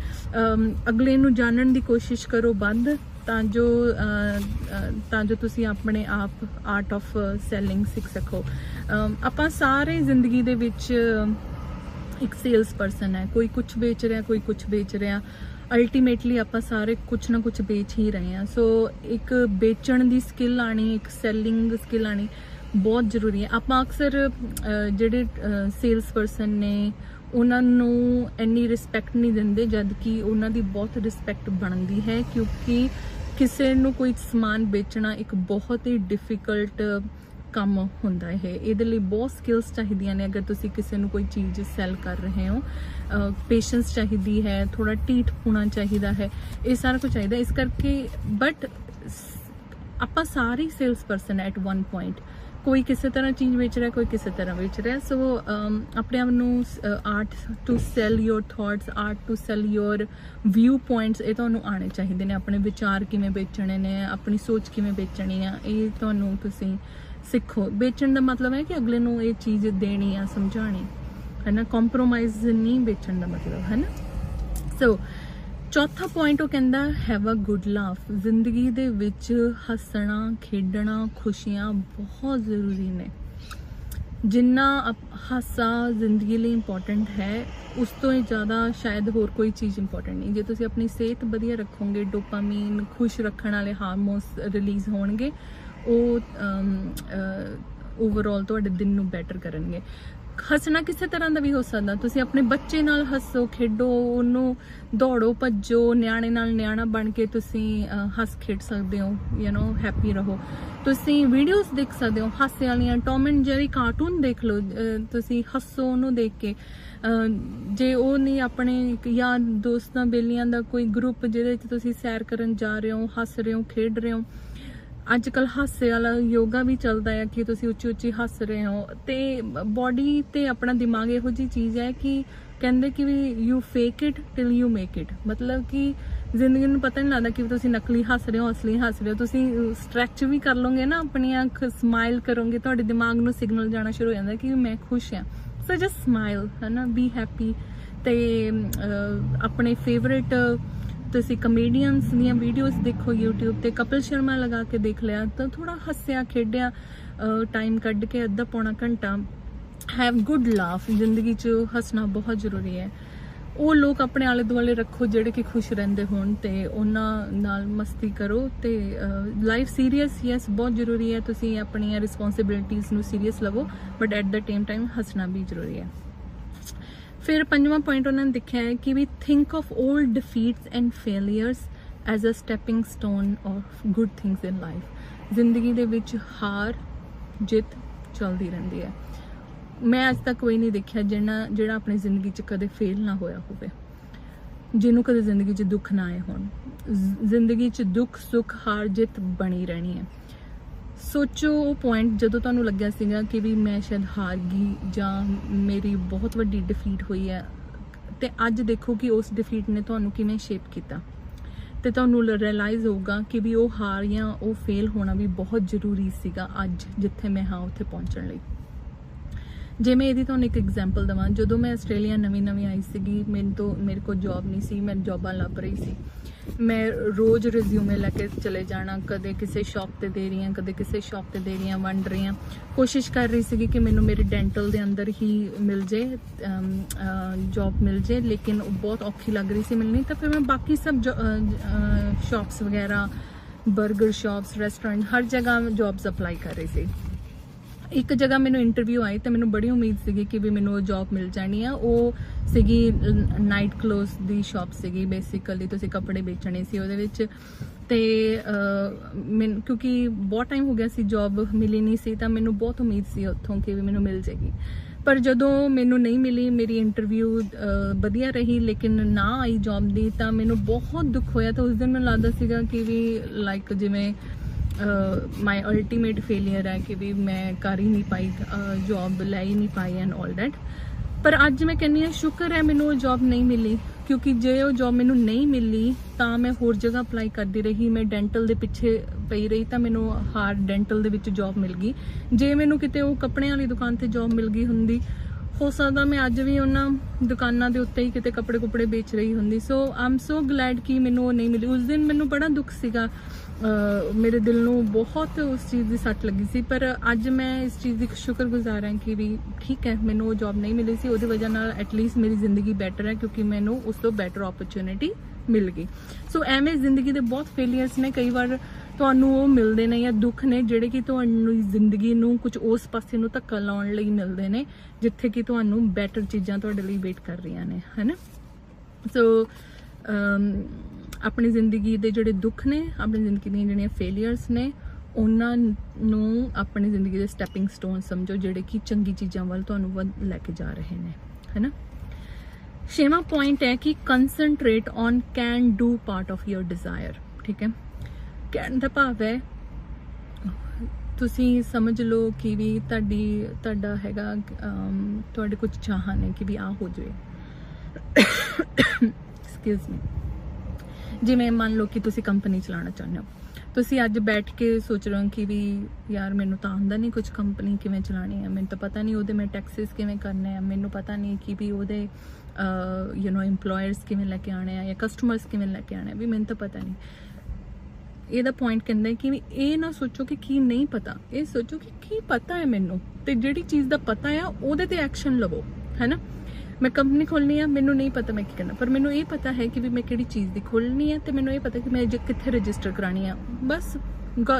ਅਗਲੇ ਨੂੰ ਜਾਣਨ ਦੀ ਕੋਸ਼ਿਸ਼ ਕਰੋ ਵੱਧ ਤਾਂ ਜੋ ਤਾਂ ਜੋ ਤੁਸੀਂ ਆਪਣੇ ਆਪ ਆਰਟ ਆਫ ਸੈਲਿੰਗ ਸਿੱਖ ਸਕੋ। ਆਪਾਂ ਸਾਰੇ ਜ਼ਿੰਦਗੀ ਦੇ ਵਿੱਚ ਇੱਕ ਸੇਲਸ ਪਰਸਨ ਹੈ, ਕੋਈ ਕੁਝ ਵੇਚ ਰਿਹਾ, ਕੋਈ ਕੁਝ ਵੇਚ ਰਿਹਾ। ਅਲਟੀਮੇਟਲੀ ਆਪਾਂ ਸਾਰੇ ਕੁਝ ਨਾ ਕੁਝ ਵੇਚ ਹੀ ਰਹੇ ਹਾਂ। ਸੋ ਇੱਕ ਵੇਚਣ ਦੀ ਸਕਿੱਲ ਆਣੀ ਇੱਕ ਸੈਲਿੰਗ ਸਕਿੱਲ ਆਣੀ ਬਹੁਤ ਜ਼ਰੂਰੀ ਹੈ। ਆਪਾਂ ਅਕਸਰ ਜਿਹੜੇ ਸੇਲਸ ਪਰਸਨ ਨੇ, ਉਹਨਾਂ ਨੂੰ ਇੰਨੀ ਰਿਸਪੈਕਟ ਨਹੀਂ ਦਿੰਦੇ ਜਦ ਕਿ ਉਹਨਾਂ ਦੀ ਬਹੁਤ ਰਿਸਪੈਕਟ ਬਣਦੀ ਹੈ, ਕਿਉਂਕਿ ਕਿਸੇ ਨੂੰ ਕੋਈ ਸਮਾਨ ਵੇਚਣਾ ਇੱਕ ਬਹੁਤ ਹੀ ਡਿਫਿਕਲਟ ਕੰਮ ਹੁੰਦਾ ਹੈ ਇਹਦੇ ਲਈ ਬਹੁਤ ਸਕਿੱਲਸ ਚਾਹੀਦੀਆਂ ਨੇ ਅਗਰ ਤੁਸੀਂ ਕਿਸੇ ਨੂੰ ਕੋਈ ਚੀਜ਼ ਸੈਲ ਕਰ ਰਹੇ ਹੋ। ਪੇਸ਼ੈਂਸ ਚਾਹੀਦੀ ਹੈ ਥੋੜਾ ਢੀਠ ਹੋਣਾ ਚਾਹੀਦਾ ਹੈ, ਇਹ ਸਾਰਾ ਕੁਝ ਚਾਹੀਦਾ ਇਸ ਕਰਕੇ ਬਟ ਆਪਾਂ ਸਾਰੇ sales person at one point ਕੋਈ ਕਿਸੇ ਤਰ੍ਹਾਂ ਚੀਜ਼ ਵੇਚ ਰਿਹਾ, ਕੋਈ ਕਿਸੇ ਤਰ੍ਹਾਂ ਵੇਚ ਰਿਹਾ। ਸੋ ਆਪਣੇ ਆਪ ਨੂੰ art to sell your thoughts art to sell your viewpoints ਇਹ ਤੁਹਾਨੂੰ ਆਣੇ ਚਾਹੀਦੇ ਨੇ। ਆਪਣੇ ਵਿਚਾਰ ਕਿਵੇਂ ਵੇਚਣੇ ਨੇ, ਆਪਣੀ ਸੋਚ ਕਿਵੇਂ ਵੇਚਣੀ ਆ, ਇਹ ਤੁਹਾਨੂੰ ਤੁਸੀਂ ਸਿੱਖੋ। ਵੇਚਣ ਦਾ ਮਤਲਬ ਹੈ ਕਿ ਅਗਲੇ ਨੂੰ ਇਹ ਚੀਜ਼ ਦੇਣੀ ਆ ਸਮਝਾਣੀ ਹੈ ਨਾ ਕੰਪਰੋਮਾਈਜ਼ ਨਹੀਂ ਵੇਚਣ ਦਾ ਮਤਲਬ ਹੈ ਨਾ ਸੋ ਚੌਥਾ ਪੁਆਇੰਟ ਉਹ ਕਹਿੰਦਾ ਹੈਵ ਅ ਗੁੱਡ ਲਾਫ ਜ਼ਿੰਦਗੀ ਦੇ ਵਿੱਚ ਹੱਸਣਾ, ਖੇਡਣਾ, ਖੁਸ਼ੀਆਂ ਬਹੁਤ ਜ਼ਰੂਰੀ ਨੇ। ਜਿੰਨਾ ਅਪ- ਹਾਸਾ ਜ਼ਿੰਦਗੀ ਲਈ ਇੰਪੋਰਟੈਂਟ ਹੈ, ਉਸ ਤੋਂ ਹੀ ਜ਼ਿਆਦਾ ਸ਼ਾਇਦ ਹੋਰ ਕੋਈ ਚੀਜ਼ ਇੰਪੋਰਟੈਂਟ ਨਹੀਂ। ਜੇ ਤੁਸੀਂ ਆਪਣੀ ਸਿਹਤ ਵਧੀਆ ਰੱਖੋਗੇ ਡੋਪਾਮੀਨ ਖੁਸ਼ ਰੱਖਣ ਵਾਲੇ ਹਾਰਮੋਨਸ ਰਿਲੀਜ਼ ਹੋਣਗੇ ਉਹ ਓਵਰਆਲ ਤੁਹਾਡੇ ਦਿਨ ਨੂੰ ਬੈਟਰ ਕਰਨਗੇ। ਹੱਸਣਾ ਕਿਸੇ ਤਰ੍ਹਾਂ ਦਾ ਵੀ ਹੋ ਸਕਦਾ। ਤੁਸੀਂ ਆਪਣੇ ਬੱਚੇ ਨਾਲ ਹੱਸੋ, ਖੇਡੋ, ਉਹਨੂੰ ਦੌੜੋ, ਭੱਜੋ, ਨਿਆਣੇ ਨਾਲ ਨਿਆਣਾ ਬਣ ਕੇ ਤੁਸੀਂ ਹੱਸ ਖੇਡ ਸਕਦੇ ਹੋ ਯੂ نو ਹੈਪੀ ਰਹੋ। ਤੁਸੀਂ ਵੀਡੀਓਜ਼ ਦੇਖ ਸਕਦੇ ਹੋ, ਹਾਸੇ ਵਾਲੀਆਂ ਟੌਮ ਐਂਡ ਜੈਰੀ ਕਾਰਟੂਨ ਦੇਖ ਲਓ ਤੁਸੀਂ ਹੱਸੋ ਉਹਨੂੰ ਦੇਖ ਕੇ। ਜੇ ਉਹ ਨਹੀਂ ਆਪਣੇ ਇੱਕ ਯਾਰ ਦੋਸਤਾਂ, ਬੇਲੀਆਂ ਦਾ ਕੋਈ ਗਰੁੱਪ ਜਿਹਦੇ ਵਿੱਚ ਤੁਸੀਂ ਸੈਰ ਕਰਨ ਜਾ ਰਹੇ ਹੋ, ਹੱਸ ਰਹੇ ਹੋ, ਖੇਡ ਰਹੇ ਹੋ ਅੱਜ ਕੱਲ ਹਾਸੇ ਵਾਲਾ ਯੋਗਾ ਵੀ ਚੱਲਦਾ ਹੈ ਕਿ ਤੁਸੀਂ ਉੱਚੀ ਉੱਚੀ ਹੱਸ ਰਹੇ ਹੋ ਤੇ ਬਾਡੀ ਤੇ ਆਪਣਾ ਦਿਮਾਗ ਇਹੋ ਜੀ ਚੀਜ਼ ਹੈ ਕਿ ਕਹਿੰਦੇ ਕਿ we you fake it till you make it ਮਤਲਬ ਕਿ ਜ਼ਿੰਦਗੀ ਨੂੰ ਪਤਾ ਨਹੀਂ ਲੱਗਦਾ ਕਿ ਤੁਸੀਂ ਨਕਲੀ ਹੱਸ ਰਹੇ ਹੋ, ਅਸਲੀ ਹੱਸ ਰਹੇ ਹੋ। ਤੁਸੀਂ ਸਟ੍ਰੈਚ ਵੀ ਕਰ ਲਓਗੇ ਨਾ, ਆਪਣੀਆਂ ਅੱਖ ਸਮਾਈਲ ਕਰੋਗੇ, ਤੁਹਾਡੇ ਦਿਮਾਗ ਨੂੰ ਸਿਗਨਲ ਜਾਣਾ ਸ਼ੁਰੂ ਹੋ ਜਾਂਦਾ ਕਿ ਮੈਂ ਖੁਸ਼ ਹਾਂ। ਸੋ ਜਸਟ ਸਮਾਈਲ ਹੈ ਨਾ ਬੀ ਹੈਪੀ ਤੇ ਆਪਣੇ ਫੇਵਰਿਟ ਤੁਸੀਂ ਕਮੇਡੀਅਨਸ ਦੀਆਂ ਵੀਡੀਓਜ਼ ਦੇਖੋ YouTube ਤੇ ਕਪਿਲ ਸ਼ਰਮਾ ਲਗਾ ਕੇ ਦੇਖ ਲਿਆ ਤਾਂ ਥੋੜਾ ਹੱਸਿਆ, ਖੇਡਿਆ ਟਾਈਮ ਕੱਢ ਕੇ ਅੱਧਾ ਪੌਣਾ ਘੰਟਾ ਹੈਵ ਗੁੱਡ ਲਾਫ ਜ਼ਿੰਦਗੀ 'ਚ ਹੱਸਣਾ ਬਹੁਤ ਜ਼ਰੂਰੀ ਹੈ। ਉਹ ਲੋਕ ਆਪਣੇ ਆਲੇ ਦੁਆਲੇ ਰੱਖੋ ਜਿਹੜੇ ਕਿ ਖੁਸ਼ ਰਹਿੰਦੇ ਹੋਣ ਤੇ ਉਹਨਾਂ ਨਾਲ ਮਸਤੀ ਕਰੋ ਤੇ ਲਾਈਫ ਸੀਰੀਅਸ ਯੈਸ ਬਹੁਤ ਜ਼ਰੂਰੀ ਹੈ। ਤੁਸੀਂ ਆਪਣੀਆਂ ਰਿਸਪੌਂਸਿਬਿਲਿਟੀਆਂ ਨੂੰ ਸੀਰੀਅਸ ਲਵੋ but at the time time ਹੱਸਣਾ ਵੀ ਜ਼ਰੂਰੀ ਹੈ। ਫਿਰ ਪੰਜਵਾਂ ਪੁਆਇੰਟ ਉਹਨਾਂ ਨੇ ਦੇਖਿਆ ਹੈ ਕਿ we think of 올 defeats and failures as a stepping stone of good things in life ਜ਼ਿੰਦਗੀ ਦੇ ਵਿੱਚ ਹਾਰ, ਜਿੱਤ ਚੱਲਦੀ ਰਹਿੰਦੀ ਹੈ। ਮੈਂ ਅੱਜ ਤੱਕ ਕੋਈ ਨਹੀਂ ਦੇਖਿਆ ਜਿਹੜਾ ਜਿਹੜਾ ਆਪਣੀ ਜ਼ਿੰਦਗੀ 'ਚ ਕਦੇ ਫੇਲ ਨਾ ਹੋਇਆ ਹੋਵੇ। ਜਿਹਨੂੰ ਕਦੇ ਜ਼ਿੰਦਗੀ 'ਚ ਦੁੱਖ ਨਾ ਆਏ ਹੋਣ। ਜ਼ਿੰਦਗੀ 'ਚ ਦੁੱਖ, ਸੁੱਖ, ਹਾਰ, ਜਿੱਤ ਬਣੀ ਰਹਿਣੀ ਹੈ। ਸੋਚੋ ਉਹ ਪੁਆਇੰਟ ਜਦੋਂ ਤੁਹਾਨੂੰ ਲੱਗਿਆ ਸੀਗਾ ਕਿ ਵੀ ਮੈਂ ਸ਼ਾਇਦ ਹਾਰ ਗਈ ਜਾਂ ਮੇਰੀ ਬਹੁਤ ਵੱਡੀ ਡਿਫੀਟ ਹੋਈ ਹੈ, ਤੇ ਅੱਜ ਦੇਖੋ ਕਿ ਉਸ ਡਿਫੀਟ ਨੇ ਤੁਹਾਨੂੰ ਕਿਵੇਂ ਸ਼ੇਪ ਕੀਤਾ। ਤੇ ਤੁਹਾਨੂੰ ਰਿਅਲਾਈਜ਼ ਹੋਊਗਾ ਕਿ ਵੀ ਉਹ ਹਾਰ ਜਾਂ ਉਹ ਫੇਲ ਹੋਣਾ ਵੀ ਬਹੁਤ ਜ਼ਰੂਰੀ ਸੀਗਾ ਅੱਜ, ਜਿੱਥੇ ਮੈਂ ਹਾਂ, ਉੱਥੇ ਪਹੁੰਚਣ ਲਈ। ਜੇ ਮੈਂ ਇਹਦੀ ਤੁਹਾਨੂੰ ਇੱਕ ਐਗਜ਼ਾਮਪਲ ਦਵਾਂ, ਜਦੋਂ ਮੈਂ ਆਸਟ੍ਰੇਲੀਆ ਨਵੀਂ ਨਵੀਂ ਆਈ ਸੀਗੀ, ਮੈਨੂੰ ਤੋਂ ਮੇਰੇ ਕੋਲ ਜੌਬ ਨਹੀਂ ਸੀ, ਮੈਂ ਜੌਬਾਂ ਲੱਭ ਰਹੀ ਸੀ। ਮੈਂ ਰੋਜ਼ ਰਿਜ਼ਿਊਮੇ ਲੈ ਕੇ ਚਲੇ ਜਾਣਾ, ਕਦੇ ਕਿਸੇ ਸ਼ਾਪ ਤੇ ਦੇ ਰਹੀ ਹਾਂ, ਕਦੇ ਕਿਸੇ ਸ਼ਾਪ ਤੇ ਦੇ ਰਹੀ ਹਾਂ, ਵੰਡ ਰਹੀ ਹਾਂ। ਕੋਸ਼ਿਸ਼ ਕਰ ਰਹੀ ਸੀਗੀ ਕਿ ਮੈਨੂੰ ਮੇਰੇ ਡੈਂਟਲ ਦੇ ਅੰਦਰ ਹੀ ਮਿਲ ਜੇ ਜੌਬ ਮਿਲ ਜੇ, ਲੇਕਿਨ ਬਹੁਤ ਔਖੀ ਲੱਗ ਰਹੀ ਸੀ ਮਿਲਣੀ ਤਾਂ ਫਿਰ ਮੈਂ ਬਾਕੀ ਸਭ ਸ਼ਾਪਸ ਵਗੈਰਾ 버ਗਰ ਸ਼ਾਪਸ ਰੈਸਟੋਰੈਂਟ ਹਰ ਜਗ੍ਹਾ ਜੌਬਸ ਅਪਲਾਈ ਕਰ ਰਹੀ ਸੀ। ਇੱਕ ਜਗ੍ਹਾ ਮੈਨੂੰ ਇੰਟਰਵਿਊ ਆਈ ਤੇ ਮੈਨੂੰ ਬੜੀ ਉਮੀਦ ਸੀਗੀ ਕਿ ਵੀ ਮੈਨੂੰ ਉਹ ਜੌਬ ਮਿਲ ਜਾਣੀ ਆ। ਉਹ ਸੀਗੀ ਨਾਈਟ ਕਲੋਥ ਦੀ ਸ਼ਾਪ ਸੀਗੀ ਬੇਸਿਕਲੀ ਤੁਸੀਂ ਕੱਪੜੇ ਵੇਚਣੇ ਸੀ ਉਹਦੇ ਵਿੱਚ। ਤੇ ਅਹ, ਕਿਉਂਕਿ ਬਹੁਤ ਟਾਈਮ ਹੋ ਗਿਆ ਸੀ ਜੌਬ ਮਿਲੀ ਨਹੀਂ ਸੀ ਤਾਂ ਮੈਨੂੰ ਬਹੁਤ ਉਮੀਦ ਸੀ ਉੱਥੋਂ ਕਿ ਵੀ ਮੈਨੂੰ ਮਿਲ ਜੇਗੀ ਪਰ ਜਦੋਂ ਮੈਨੂੰ ਨਹੀਂ ਮਿਲੀ ਮੇਰੀ ਇੰਟਰਵਿਊ ਵਧੀਆ ਰਹੀ ਲੇਕਿਨ ਨਾ ਆਈ ਜੌਬ ਦੀ ਤਾਂ ਮੈਨੂੰ ਬਹੁਤ ਦੁੱਖ ਹੋਇਆ। ਤਾਂ ਉਸ ਦਿਨ ਮੈਨੂੰ ਲੱਗਦਾ ਸੀਗਾ ਕਿ ਵੀ ਲਾਈਕ ਜਿਵੇਂ ਮਾਈ ਅਲਟੀਮੇਟ ਫੇਲਿਅਰ ਹੈ ਕਿ ਵੀ ਮੈਂ ਕਰ ਹੀ ਨਹੀਂ ਪਾਈ ਜੌਬ ਲੈ ਹੀ ਨਹੀਂ ਪਾਈ ਐਂਡ 올 ਦੈਟ ਪਰ ਅੱਜ ਮੈਂ ਕਹਿੰਨੀ ਆ ਸ਼ੁਕਰ ਹੈ ਮੈਨੂੰ ਉਹ ਜੌਬ ਨਹੀਂ ਮਿਲੀ, ਕਿਉਂਕਿ ਜੇ ਉਹ ਜੌਬ ਮੈਨੂੰ ਨਹੀਂ ਮਿਲੀ, ਤਾਂ ਮੈਂ ਹੋਰ ਜਗ੍ਹਾ ਅਪਲਾਈ ਕਰਦੀ ਰਹੀ, ਮੈਂ ਡੈਂਟਲ ਦੇ ਪਿੱਛੇ ਪਈ ਰਹੀ, ਤਾਂ ਮੈਨੂੰ ਹਾਰ ਡੈਂਟਲ ਦੇ ਵਿੱਚ ਜੌਬ ਮਿਲ ਗਈ। ਜੇ ਮੈਨੂੰ ਕਿਤੇ ਉਹ ਕੱਪੜਿਆਂ ਵਾਲੀ ਦੁਕਾਨ ਤੇ ਜੌਬ ਮਿਲ ਗਈ ਹੁੰਦੀ, ਹੋ ਸਕਦਾ ਮੈਂ ਅੱਜ ਵੀ ਉਹਨਾਂ ਦੁਕਾਨਾਂ ਦੇ ਉੱਤੇ ਹੀ ਕਿਤੇ ਕੱਪੜੇ ਕੁਪੜੇ ਵੇਚ ਰਹੀ ਹੁੰਦੀ। ਸੋ ਆਮ ਸੋ ਗਲੈਡ ਕਿ ਮੈਨੂੰ ਉਹ ਨਹੀਂ ਮਿਲੀ। ਉਸ ਦਿਨ ਮੈਨੂੰ ਬੜਾ ਦੁੱਖ ਸੀਗਾ ਮੇਰੇ ਦਿਲ ਨੂੰ ਬਹੁਤ ਉਸ ਚੀਜ਼ ਦੀ ਸੱਟ ਲੱਗੀ ਸੀ, ਪਰ ਅੱਜ ਮੈਂ ਇਸ ਚੀਜ਼ ਦੀ ਸ਼ੁਕਰਗੁਜ਼ਾਰ ਹਾਂ ਕਿ ਵੀ ਠੀਕ ਹੈ, ਮੈਨੂੰ ਉਹ ਜੌਬ ਨਹੀਂ ਮਿਲੀ ਸੀ, ਉਹਦੀ ਵਜ੍ਹਾ ਨਾਲ ਐਟਲੀਸਟ ਮੇਰੀ ਜ਼ਿੰਦਗੀ ਬੈਟਰ ਹੈ ਕਿਉਂਕਿ ਮੈਨੂੰ ਉਸ ਤੋਂ ਬੈਟਰ ਓਪਰਚ्युनिटी ਮਿਲ ਗਈ। ਸੋ ਐਵੇਂ ਜ਼ਿੰਦਗੀ ਦੇ ਬਹੁਤ ਫੇਲੀਅਰਸ ਨੇ, ਕਈ ਵਾਰ ਤੁਹਾਨੂੰ ਉਹ ਮਿਲਦੇ ਨੇ ਜਾਂ ਦੁੱਖ ਨੇ, ਜਿਹੜੇ ਕਿ ਤੁਹਾਨੂੰ ਜ਼ਿੰਦਗੀ ਨੂੰ ਕੁਝ ਉਸ ਪਾਸੇ ਨੂੰ ਧੱਕਾ ਲਾਉਣ ਲਈ ਮਿਲਦੇ ਨੇ, ਜਿੱਥੇ ਕਿ ਤੁਹਾਨੂੰ ਬੈਟਰ ਚੀਜ਼ਾਂ ਤੁਹਾਡੇ ਲਈ ਵੇਟ ਕਰ ਰਹੀਆਂ ਨੇ ਹੈਨਾ ਸੋ ਆਪਣੀ ਜ਼ਿੰਦਗੀ ਦੇ ਜਿਹੜੇ ਦੁੱਖ ਨੇ, ਆਪਣੀ ਜ਼ਿੰਦਗੀ ਦੀਆਂ ਜਿਹੜੀਆਂ ਫੇਲਿਅਰਸ ਨੇ, ਉਹਨਾਂ ਨੂੰ ਆਪਣੀ ਜ਼ਿੰਦਗੀ ਦੇ ਸਟੈਪਿੰਗ ਸਟੋਨ ਸਮਝੋ, ਜਿਹੜੇ ਕਿ ਚੰਗੀ ਚੀਜ਼ਾਂ ਵੱਲ ਤੁਹਾਨੂੰ ਵੱਧ ਲੈ ਕੇ ਜਾ ਰਹੇ ਨੇ, ਹੈਨਾ? ਛੇਵਾਂ ਪੁਆਇੰਟ ਹੈ ਕਿ concentrate on can do part of your desire ਠੀਕ ਹੈ? ਕਹਿਣ ਦਾ ਭਾਵ ਹੈ, ਤੁਸੀਂ ਸਮਝ ਲਓ ਕਿ ਵੀ ਤੁਹਾਡੀ, ਤੁਹਾਡਾ ਹੈਗਾ ਤੁਹਾਡੇ ਕੁਝ ਚਾਹਾਂ ਨੇ ਕਿ ਵੀ ਆ ਹੋ ਜਾਵੇ। ਐਕਸਕਿਊਜ਼ ਮੀ ਜਿਵੇਂ ਮੰਨ ਲਓ ਕਿ ਤੁਸੀਂ ਕੰਪਨੀ ਚਲਾਉਣਾ ਚਾਹੁੰਦੇ ਹੋ। ਤੁਸੀਂ ਅੱਜ ਬੈਠ ਕੇ ਸੋਚ ਰਹੇ ਹੋ ਕਿ ਵੀ ਯਾਰ ਮੈਨੂੰ ਤਾਂ ਆਉਂਦਾ ਨਹੀਂ ਕੁਝ ਕੰਪਨੀ ਕਿਵੇਂ ਚਲਾਣੀ ਹੈ, ਮੈਨੂੰ ਤਾਂ ਪਤਾ ਨਹੀਂ ਉਹਦੇ ਮੈਂ ਟੈਕਸਸ ਕਿਵੇਂ ਕਰਨੇ ਆ, ਮੈਨੂੰ ਪਤਾ ਨਹੀਂ ਕਿ ਵੀ ਉਹਦੇ ਯੂ نو EMPLOYERS ਕਿਵੇਂ ਲੈ ਕੇ ਆਣੇ ਆ ਜਾਂ ਕਸਟਮਰਸ ਕਿਵੇਂ ਲੈ ਕੇ ਆਣੇ ਆ, ਵੀ ਮੈਨੂੰ ਤਾਂ ਪਤਾ ਨਹੀਂ ਇਹਦਾ ਪੁਆਇੰਟ ਕਹਿੰਦਾ ਕਿ ਵੀ ਇਹ ਨਾ ਸੋਚੋ ਕਿ ਕੀ ਨਹੀਂ ਪਤਾ, ਇਹ ਸੋਚੋ ਕਿ ਕੀ ਪਤਾ ਹੈ ਮੈਨੂੰ, ਤੇ ਜਿਹੜੀ ਚੀਜ਼ ਦਾ ਪਤਾ ਆ, ਉਹਦੇ ਤੇ ਐਕਸ਼ਨ ਲਵੋ ਹੈਨਾ ਮੈਂ ਕੰਪਨੀ ਖੋਲਣੀ ਆ, ਮੈਨੂੰ ਨਹੀਂ ਪਤਾ ਮੈਂ ਕੀ ਕਰਨਾ। ਪਰ ਮੈਨੂੰ ਇਹ ਪਤਾ ਹੈ ਕਿ ਵੀ ਮੈਂ ਕਿਹੜੀ ਚੀਜ਼ ਦੀ ਖੋਲਣੀ ਹੈ ਤੇ ਮੈਨੂੰ ਇਹ ਪਤਾ ਕਿ ਮੈਂ ਕਿੱਥੇ ਰਜਿਸਟਰ ਕਰਾਣੀ ਆ। ਬਸ